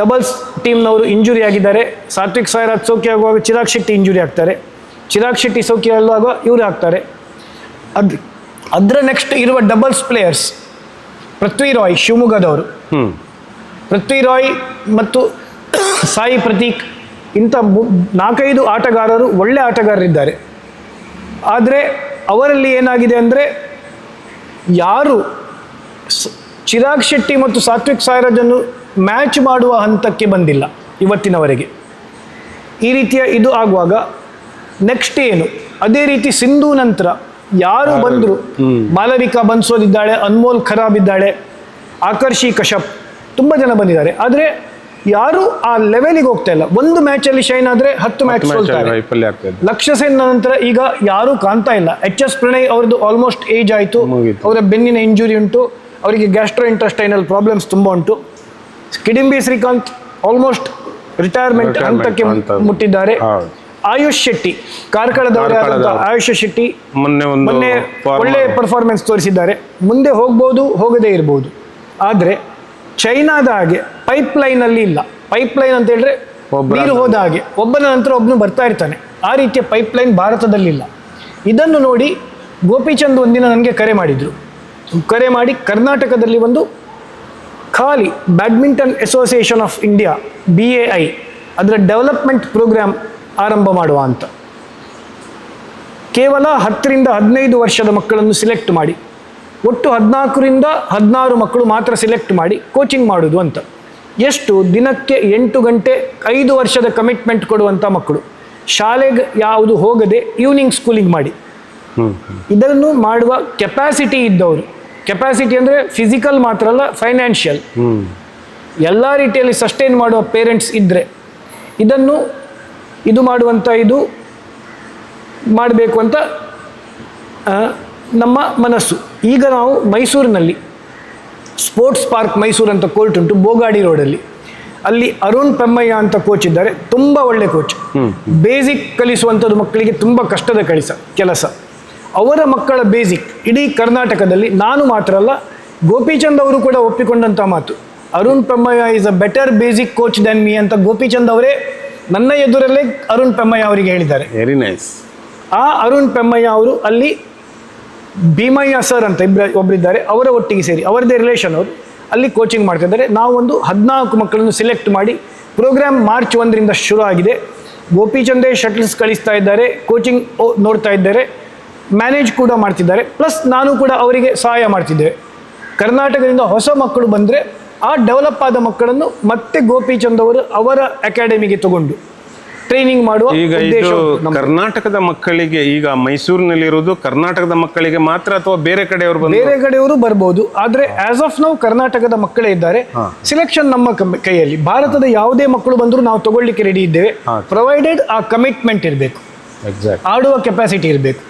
ಡಬಲ್ಸ್ ಟೀಮ್ನವರು ಇಂಜುರಿ ಆಗಿದ್ದಾರೆ. ಸಾತ್ವಿಕ್ ಸಾಯಿರಾಜ್ ಸೋಕಿ ಆಗುವಾಗ ಚಿರಾಗ್ ಶೆಟ್ಟಿ ಇಂಜುರಿ ಆಗ್ತಾರೆ. ಚಿರಾಗ್ ಶೆಟ್ಟಿ ಸೌಖ್ಯ ಆಗುವಾಗ ಇವರು ಆಗ್ತಾರೆ. ಅದು ಅದರ ನೆಕ್ಸ್ಟ್ ಇರುವ ಡಬಲ್ಸ್ ಪ್ಲೇಯರ್ಸ್ ಪೃಥ್ವಿ ರಾಯ್ ಶಿವಮೊಗ್ಗದವರು. ಪೃಥ್ವಿ ರಾಯ್ ಮತ್ತು ಸಾಯಿ ಪ್ರತೀಕ್ ಇಂಥ ನಾಲ್ಕೈದು ಆಟಗಾರರು ಒಳ್ಳೆ ಆಟಗಾರರಿದ್ದಾರೆ. ಆದರೆ ಅವರಲ್ಲಿ ಏನಾಗಿದೆ ಅಂದರೆ ಯಾರು ಚಿರಾಗ್ ಶೆಟ್ಟಿ ಮತ್ತು ಸಾತ್ವಿಕ್ ಸಾಯಿರಾಜನ್ನು ಮ್ಯಾಚ್ ಮಾಡುವ ಹಂತಕ್ಕೆ ಬಂದಿಲ್ಲ ಇವತ್ತಿನವರೆಗೆ. ಈ ರೀತಿಯ ಇದು ಆಗುವಾಗ ನೆಕ್ಸ್ಟ್ ಏನು? ಅದೇ ರೀತಿ ಸಿಂಧು ನಂತರ ಯಾರು ಬಂದರು? ಮಾಲವಿಕಾ ಬನ್ಸೋದಿದ್ದಾಳೆ ಅನ್ಮೋಲ್ ಖರಾಬ್ ಇದ್ದಾಳೆ ಆಕರ್ಷಿ ಕಶಪ್ ತುಂಬ ಜನ ಬಂದಿದ್ದಾರೆ. ಆದರೆ ಯಾರು ಆ ಲೆವೆಲಿಗೆ ಹೋಗ್ತಾ ಇಲ್ಲ. ಒಂದು ಮ್ಯಾಚ್ ಅಲ್ಲಿ ಶೈನ್ ಆದ್ರೆ ಹತ್ತು ಮ್ಯಾಚ್ ಸೋಲ್ತಾರೆ. ಲಕ್ಷ್ಯ ಸೇನ್ ನಂತರ ಈಗ ಯಾರು ಕಾಣ್ತಾ ಇಲ್ಲ. ಎಚ್ ಎಸ್ ಪ್ರಣಯ್ ಅವ್ರದ್ದು ಆಲ್ಮೋಸ್ಟ್ ಏಜ್ ಆಯಿತು. ಅವರ ಬೆನ್ನಿನ ಇಂಜುರಿ ಉಂಟು. ಅವರಿಗೆ ಗ್ಯಾಸ್ಟ್ರೋ ಇಂಟ್ರಸ್ಟೈನಲ್ ಪ್ರಾಬ್ಲಮ್ಸ್ ತುಂಬ ಉಂಟು. ಕಿಡಿಂಬಿ ಶ್ರೀಕಾಂತ್ ಆಲ್ಮೋಸ್ಟ್ ರಿಟೈರ್ಮೆಂಟ್ ಹಂತಕ್ಕೆ. ಮುಟ್ಟಿದ್ದಾರೆ. ಆಯುಷ್ ಶೆಟ್ಟಿ ಕಾರ್ಕಳದವರೇ ಆದಂತಹ ಆಯುಷ್ ಶೆಟ್ಟಿ ಮೊನ್ನೆ ಮೊನ್ನೆ ಒಳ್ಳೆ ಪರ್ಫಾರ್ಮೆನ್ಸ್ ತೋರಿಸಿದ್ದಾರೆ. ಮುಂದೆ ಹೋಗ್ಬೋದು ಹೋಗದೇ ಇರ್ಬೋದು. ಆದರೆ ಚೈನಾದ ಹಾಗೆ ಪೈಪ್ ಲೈನಲ್ಲಿ ಇಲ್ಲ. ಪೈಪ್ ಲೈನ್ ಅಂತ ಹೇಳಿದ್ರೆ ನೀರು ಹೋದ ಹಾಗೆ. ಒಬ್ಬನ ನಂತರ ಒಬ್ಬನು ಬರ್ತಾ ಇರ್ತಾನೆ. ಆ ರೀತಿಯ ಪೈಪ್ ಲೈನ್ ಭಾರತದಲ್ಲಿಲ್ಲ ಇದನ್ನು ನೋಡಿ ಗೋಪಿಚಂದ್ ಒಂದಿನ ನನಗೆ ಕರೆ ಮಾಡಿದರು. ಕರೆ ಮಾಡಿ ಕರ್ನಾಟಕದಲ್ಲಿ ಒಂದು ಖಾಲಿ badminton association of India B A I ಅದರ ಡೆವಲಪ್ಮೆಂಟ್ ಪ್ರೋಗ್ರಾಮ್ ಆರಂಭ ಮಾಡುವ ಅಂತ. ಕೇವಲ ಹತ್ತರಿಂದ ಹದಿನೈದು ವರ್ಷದ ಮಕ್ಕಳನ್ನು ಸಿಲೆಕ್ಟ್ ಮಾಡಿ. ಒಟ್ಟು ಹದಿನಾಲ್ಕರಿಂದ ಹದಿನಾರು ಮಕ್ಕಳು ಮಾತ್ರ ಸಿಲೆಕ್ಟ್ ಮಾಡಿ ಕೋಚಿಂಗ್ ಮಾಡೋದು ಅಂತ. ಎಷ್ಟು ದಿನಕ್ಕೆ ಎಂಟು ಗಂಟೆ ಐದು ವರ್ಷದ ಕಮಿಟ್ಮೆಂಟ್ ಕೊಡುವಂಥ ಮಕ್ಕಳು. ಶಾಲೆಗೆ ಯಾವುದು ಹೋಗದೆ ಈವ್ನಿಂಗ್ ಸ್ಕೂಲಿಂಗ್ ಮಾಡಿ. ಇದನ್ನು ಮಾಡುವ ಕೆಪಾಸಿಟಿ ಇದ್ದವರು. ಕೆಪಾಸಿಟಿ ಅಂದರೆ ಫಿಸಿಕಲ್ ಮಾತ್ರ ಅಲ್ಲ ಫೈನಾನ್ಷಿಯಲ್ ಎಲ್ಲ ರೀತಿಯಲ್ಲಿ ಸಸ್ಟೈನ್ ಮಾಡುವ ಪೇರೆಂಟ್ಸ್ ಇದ್ದರೆ ಇದನ್ನು ಇದು ಮಾಡುವಂಥ ಇದು ಮಾಡಬೇಕು ಅಂತ ನಮ್ಮ ಮನಸ್ಸು. ಈಗ ನಾವು ಮೈಸೂರಿನಲ್ಲಿ ಸ್ಪೋರ್ಟ್ಸ್ ಪಾರ್ಕ್ ಮೈಸೂರು ಅಂತ ಕೋರ್ಟ್ ಉಂಟು ಬೋಗಾಡಿ ರೋಡಲ್ಲಿ. ಅಲ್ಲಿ ಅರುಣ್ ಪೆಮ್ಮಯ್ಯ ಅಂತ ಕೋಚ್ ಇದ್ದಾರೆ. ತುಂಬ ಒಳ್ಳೆ ಕೋಚ್ ಬೇಸಿಕ್ ಕಲಿಸುವಂಥದ್ದು ಮಕ್ಕಳಿಗೆ ತುಂಬ ಕಷ್ಟದ ಕಳಿಸ ಕೆಲಸ. ಅವರ ಮಕ್ಕಳ ಬೇಸಿಕ್ ಇಡೀ ಕರ್ನಾಟಕದಲ್ಲಿ ನಾನು ಮಾತ್ರ ಅಲ್ಲ ಗೋಪಿಚಂದ್ ಅವರು ಕೂಡ ಒಪ್ಪಿಕೊಂಡಂಥ ಮಾತು. Arun Pemmaiah is a better basic coach than me ಅಂತ ಗೋಪಿಚಂದ್ ಅವರೇ ನನ್ನ ಎದುರಲ್ಲೇ ಅರುಣ್ ಪೆಮ್ಮಯ್ಯ ಅವರಿಗೆ ಹೇಳಿದ್ದಾರೆ. ವೆರಿ ನೈಸ್ ಆ ಅರುಣ್ ಪೆಮ್ಮಯ್ಯ ಅವರು ಅಲ್ಲಿ ಭೀಮಯ್ಯ ಸರ್ ಅಂತ ಇಬ್ಬರ ಒಬ್ಬರಿದ್ದಾರೆ ಅವರ ಒಟ್ಟಿಗೆ ಸೇರಿ, ಅವರದೇ ರಿಲೇಷನ್ ಅವರು. ಅಲ್ಲಿ ಕೋಚಿಂಗ್ ಮಾಡ್ತಿದ್ದಾರೆ. ಒಂದು ಹದಿನಾಲ್ಕು ಮಕ್ಕಳನ್ನು ಸೆಲೆಕ್ಟ್ ಮಾಡಿ ಪ್ರೋಗ್ರಾಮ್ ಮಾರ್ಚ್ ಒಂದರಿಂದ ಶುರು ಆಗಿದೆ. ಗೋಪಿಚಂದೇ ಶಟಲ್ಸ್ ಕಳಿಸ್ತಾ ಇದ್ದಾರೆ ಕೋಚಿಂಗ್ ನೋಡ್ತಾ ಇದ್ದಾರೆ. ಮ್ಯಾನೇಜ್ ಕೂಡ ಮಾಡ್ತಿದ್ದಾರೆ. ಪ್ಲಸ್ ನಾನು ಕೂಡ ಅವರಿಗೆ ಸಹಾಯ ಮಾಡ್ತಿದ್ದೇವೆ ಕರ್ನಾಟಕದಿಂದ ಹೊಸ ಮಕ್ಕಳು ಬಂದರೆ ಆ ಡೆವಲಪ್ ಆದ ಮಕ್ಕಳನ್ನು ಮತ್ತೆ ಗೋಪಿಚಂದ್ ಅವರು ಅವರ ಅಕಾಡೆಮಿಗೆ ತಗೊಂಡು. ಟ್ರೈನಿಂಗ್ ಮಾಡುವ ಈಗ ಇದು ಕರ್ನಾಟಕದ ಮಕ್ಕಳಿಗೆ ಈಗ ಮೈಸೂರಿನಲ್ಲಿ ಇರುವುದು ಕರ್ನಾಟಕದ ಮಕ್ಕಳಿಗೆ ಮಾತ್ರ ಅಥವಾ ಬೇರೆ ಕಡೆಯವರು ಬೇರೆ ಕಡೆಯವರು ಬರಬಹುದು ಆದ್ರೆ ಆಸ್ ಆಫ್ ನಾವು ಕರ್ನಾಟಕದ ಮಕ್ಕಳೇ ಇದ್ದಾರೆ. ಸಿಲೆಕ್ಷನ್ ನಮ್ಮ ಕೈಯಲ್ಲಿ. ಭಾರತದ ಯಾವುದೇ ಮಕ್ಕಳು ಬಂದರೂ ನಾವು ತಗೊಳ್ಳಿಕ್ಕೆ ರೆಡಿ ಇದ್ದೇವೆ. ಪ್ರೊವೈಡೆಡ್ ಆ ಕಮಿಟ್ಮೆಂಟ್ ಇರಬೇಕು. ಎಕ್ಸಾಕ್ಟ್ ಆಡುವ ಕೆಪಾಸಿಟಿ ಇರಬೇಕು.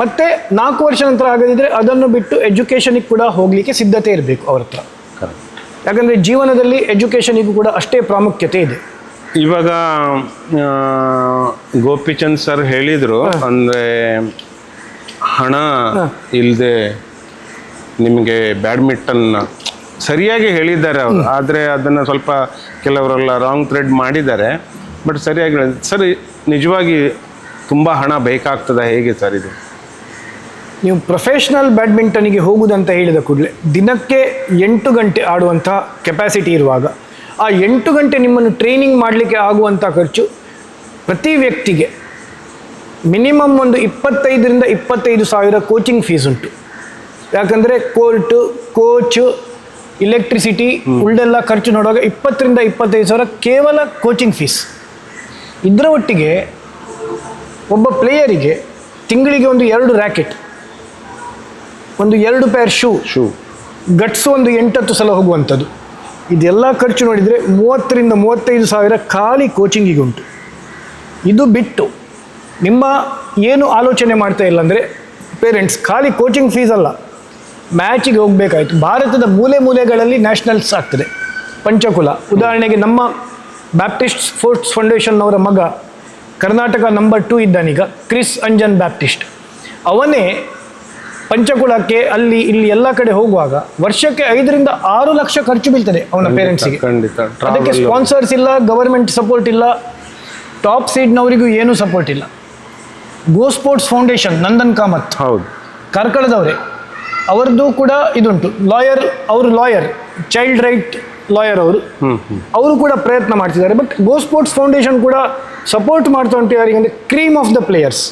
ಮತ್ತೆ ನಾಲ್ಕು ವರ್ಷ ನಂತರ ಆಗದಿದ್ರೆ ಅದನ್ನು ಬಿಟ್ಟು ಎಜುಕೇಶನಿಗೆ ಕೂಡ ಹೋಗ್ಲಿಕ್ಕೆ ಸಿದ್ಧತೆ ಇರಬೇಕು ಅವ್ರ ಹತ್ರ. ಯಾಕಂದ್ರೆ ಜೀವನದಲ್ಲಿ ಎಜುಕೇಶನಿಗೂ ಕೂಡ ಅಷ್ಟೇ ಪ್ರಾಮುಖ್ಯತೆ ಇದೆ. ಇವಾಗ ಗೋಪಿಚಂದ್ ಸರ್ ಹೇಳಿದ್ರು ಅಂದ್ರೆ ಹಣ ಇಲ್ಲದೆ ನಿಮಗೆ ಬ್ಯಾಡ್ಮಿಂಟನ್ ಸರಿಯಾಗಿ ಹೇಳಿದ್ದಾರೆ ಅವರು. ಆದರೆ ಅದನ್ನು ಸ್ವಲ್ಪ ಕೆಲವರೆಲ್ಲ ರಾಂಗ್ ಥ್ರೆಡ್ ಮಾಡಿದ್ದಾರೆ. ಬಟ್ ಸರಿಯಾಗಿ. ಸರ್ ನಿಜವಾಗಿ ತುಂಬ ಹಣ ಬೇಕಾಗ್ತದ? ಹೇಗೆ ಸರ್ ಇದು? ನೀವು ಪ್ರೊಫೆಷ್ನಲ್ ಬ್ಯಾಡ್ಮಿಂಟನಿಗೆ ಹೋಗುವುದಂತ ಹೇಳಿದ ಕೂಡಲೇ ದಿನಕ್ಕೆ ಎಂಟು ಗಂಟೆ ಆಡುವಂಥ ಕೆಪಾಸಿಟಿ ಇರುವಾಗ ಆ ಎಂಟು ಗಂಟೆ ನಿಮ್ಮನ್ನು ಟ್ರೈನಿಂಗ್ ಮಾಡಲಿಕ್ಕೆ ಆಗುವಂಥ ಖರ್ಚು ಪ್ರತಿ ವ್ಯಕ್ತಿಗೆ ಮಿನಿಮಮ್ ಒಂದು ಇಪ್ಪತ್ತೈದರಿಂದ ಇಪ್ಪತ್ತೈದು ಸಾವಿರ ಕೋಚಿಂಗ್ ಫೀಸ್ ಉಂಟು. ಯಾಕಂದರೆ ಕೋರ್ಟು ಕೋಚು ಇಲೆಕ್ಟ್ರಿಸಿಟಿ ಉಳ್ದೆಲ್ಲ ಖರ್ಚು ನೋಡುವಾಗ ಇಪ್ಪತ್ತರಿಂದ ಇಪ್ಪತ್ತೈದು ಸಾವಿರ ಕೇವಲ ಕೋಚಿಂಗ್ ಫೀಸ್ ಇದರ ಒಟ್ಟಿಗೆ ಒಬ್ಬ ಪ್ಲೇಯರಿಗೆ ತಿಂಗಳಿಗೆ ಒಂದು ಎರಡು ರ್ಯಾಕೆಟ್ ಒಂದು ಎರಡು ಪೇರ್ ಶೂ ಶೂ ಗಟ್ಸು ಒಂದು ಎಂಟತ್ತು ಸಲ ಹೋಗುವಂಥದ್ದು. ಇದೆಲ್ಲ ಖರ್ಚು ನೋಡಿದರೆ ಮೂವತ್ತರಿಂದ ಮೂವತ್ತೈದು ಸಾವಿರ ಖಾಲಿ ಕೋಚಿಂಗಿಗೆ ಉಂಟು. ಇದು ಬಿಟ್ಟು ನಿಮ್ಮ ಏನು ಆಲೋಚನೆ ಮಾಡ್ತಾ ಇಲ್ಲ ಅಂದರೆ ಪೇರೆಂಟ್ಸ್ ಖಾಲಿ ಕೋಚಿಂಗ್ ಫೀಸ್ ಅಲ್ಲ. ಮ್ಯಾಚಿಗೆ ಹೋಗಬೇಕಾಯಿತು. ಭಾರತದ ಮೂಲೆ ಮೂಲೆಗಳಲ್ಲಿ ನ್ಯಾಷನಲ್ಸ್ ಆಗ್ತದೆ. ಪಂಚಕುಲ. ಉದಾಹರಣೆಗೆ ನಮ್ಮ ಬ್ಯಾಪ್ಟಿಸ್ಟ್ ಸ್ಪೋರ್ಟ್ಸ್ ಫೌಂಡೇಶನ್ನವರ ಮಗ ಕರ್ನಾಟಕ ನಂಬರ್ ಟೂ ಇದ್ದಾನೀಗ, ಕ್ರಿಸ್ ಅಂಜನ್ ಬ್ಯಾಪ್ಟಿಸ್ಟ್ ಅವನೇ ಪಂಚಕುಲಕ್ಕೆ ಅಲ್ಲಿ ಇಲ್ಲಿ ಎಲ್ಲ ಕಡೆ ಹೋಗುವಾಗ ವರ್ಷಕ್ಕೆ ಐದರಿಂದ ಆರು ಲಕ್ಷ ಖರ್ಚು ಬೀಳ್ತದೆ ಅವನ ಪೇರೆಂಟ್ಸಿಗೆ ಖಂಡಿತ. ಅದಕ್ಕೆ ಸ್ಪಾನ್ಸರ್ಸ್ ಇಲ್ಲ ಗವರ್ಮೆಂಟ್ ಸಪೋರ್ಟ್ ಇಲ್ಲ ಟಾಪ್ ಸೀಡ್ನವರಿಗೂ ಏನೂ ಸಪೋರ್ಟ್ ಇಲ್ಲ. Go sports foundation Nandan Kamath. ಹೌದು. ಕಾರ್ಕಳದವರೇ. ಅವರದ್ದು ಕೂಡ ಇದುಂಟು. ಲಾಯರ್ ಅವರು ಲಾಯರ್ ಚೈಲ್ಡ್ ರೈಟ್ ಲಾಯರ್ ಅವರು. ಅವರು ಕೂಡ ಪ್ರಯತ್ನ ಮಾಡ್ತಿದ್ದಾರೆ. ಬಟ್ ಗೋ ಸ್ಪೋರ್ಟ್ಸ್ ಫೌಂಡೇಶನ್ ಕೂಡ ಸಪೋರ್ಟ್ ಮಾಡ್ತಾ ಉಂಟು ಯಾರಿಗೆ ಅಂದರೆ cream of the players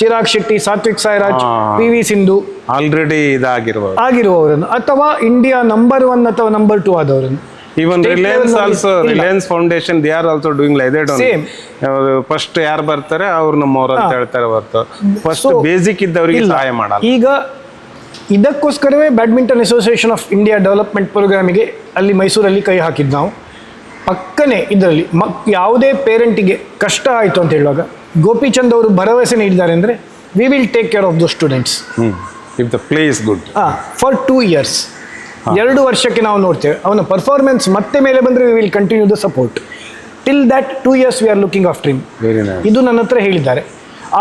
Chirag Shetty Satwik Sairaj. P V Sindhu already ಇದಾಗಿರುವ ಆಗಿರುವವರನ್ನು ಅಥವಾ ಇಂಡಿಯಾ ನಂಬರ್ ಒನ್ ಅಥವಾ number two ಆದವರನ್ನು even Reliance also. Reliance foundation they are also doing like they Same. First ಯಾರು ಬರ್ತಾರೆ ಅವ್ರು ನಮ್ಮವ್ರು ಅಂತ. ಹೇಳ್ತಾರೆ ಹೊರತು ಫಸ್ಟ್ ಬೇಸಿಕ್ ಇದ್ದವರಿಗೆ. ಸಹಾಯ ಮಾಡಲ್ಲ ಈಗ ಇದಕ್ಕೋಸ್ಕರವೇ badminton association of India development ಪ್ರೋಗ್ರಾಮಿಗೆ ಅಲ್ಲಿ ಮೈಸೂರಲ್ಲಿ ಕೈ ಹಾಕಿದ್ದು ನಾವು ಪಕ್ಕನೆ ಇದರಲ್ಲಿ ಮಕ್ ಯಾವುದೇ ಪೇರೆಂಟಿಗೆ ಕಷ್ಟ ಆಯಿತು ಅಂತ ಹೇಳುವಾಗ ಗೋಪಿಚಂದ್ ಅವರು ಭರವಸೆ ನೀಡಿದ್ದಾರೆ ಅಂದರೆ we will take care of the students if the place good good for two years ಎರಡು ವರ್ಷಕ್ಕೆ ನಾವು ನೋಡ್ತೇವೆ. ಅವನ ಪರ್ಫಾರ್ಮೆನ್ಸ್ ಮತ್ತೆ ಮೇಲೆ ಬಂದರೆ we will continue the support till that two years we are looking of trim ಇದು ನನ್ನ ಹತ್ರ ಹೇಳಿದ್ದಾರೆ.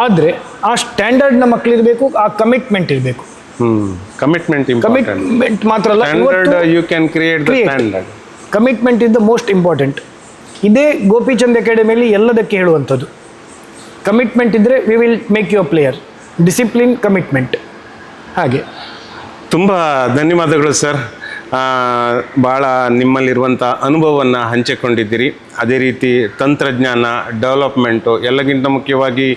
ಆದರೆ ಆ ಸ್ಟ್ಯಾಂಡರ್ಡ್ನ ಮಕ್ಕಳಿರಬೇಕು ಆ ಕಮಿಟ್ಮೆಂಟ್ ಇರಬೇಕು. ಕಮಿಟ್ಮೆಂಟ್ ಕಮಿಟ್ಮೆಂಟ್ ಮಾತ್ರ ಅಲ್ಲ you can create commitment is the most important ಇದೇ ಗೋಪಿಚಂದ್ ಅಕಾಡೆಮಿಯಲ್ಲಿ ಎಲ್ಲದಕ್ಕೆ ಹೇಳುವಂಥದ್ದು. ಕಮಿಟ್ಮೆಂಟ್ ಇದ್ದರೆ we will make your player discipline commitment ಹಾಗೆ. ತುಂಬ ಧನ್ಯವಾದಗಳು ಸರ್. ಭಾಳ ನಿಮ್ಮಲ್ಲಿರುವಂಥ ಅನುಭವವನ್ನು ಹಂಚಿಕೊಂಡಿದ್ದೀರಿ. ಅದೇ ರೀತಿ ತಂತ್ರಜ್ಞಾನ ಡೆವಲಪ್ಮೆಂಟು ಎಲ್ಲಕ್ಕಿಂತ ಮುಖ್ಯವಾಗಿ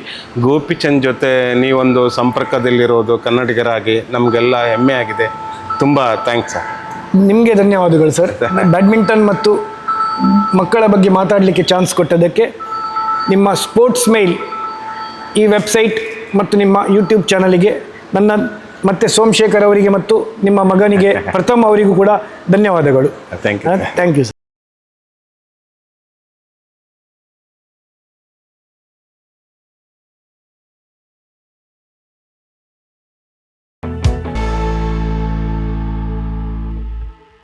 ಗೋಪಿಚಂದ್ ಜೊತೆ ನೀವೊಂದು ಸಂಪರ್ಕದಲ್ಲಿರೋದು ಕನ್ನಡಿಗರಾಗಿ ನಮಗೆಲ್ಲ ಹೆಮ್ಮೆ ಆಗಿದೆ. ತುಂಬ ಥ್ಯಾಂಕ್ಸ್ ಸರ್. ನಿಮಗೆ ಧನ್ಯವಾದಗಳು ಸರ್. ಬ್ಯಾಡ್ಮಿಂಟನ್ ಮತ್ತು ಮಕ್ಕಳ ಬಗ್ಗೆ ಮಾತಾಡಲಿಕ್ಕೆ ಚಾನ್ಸ್ ಕೊಟ್ಟದಕ್ಕೆ ನಿಮ್ಮ ಸ್ಪೋರ್ಟ್ಸ್ ಮೇಲ್ ಈ ವೆಬ್ಸೈಟ್ ಮತ್ತು ನಿಮ್ಮ ಯೂಟ್ಯೂಬ್ ಚಾನಲಿಗೆ ನನ್ನ ಮತ್ತೆ ಸೋಮಶೇಖರ್ ಅವರಿಗೆ ಮತ್ತು ನಿಮ್ಮ ಮಗನಿಗೆ ಪ್ರಥಮ್ ಅವರಿಗೂ ಕೂಡ ಧನ್ಯವಾದಗಳು. Thank you thank you sir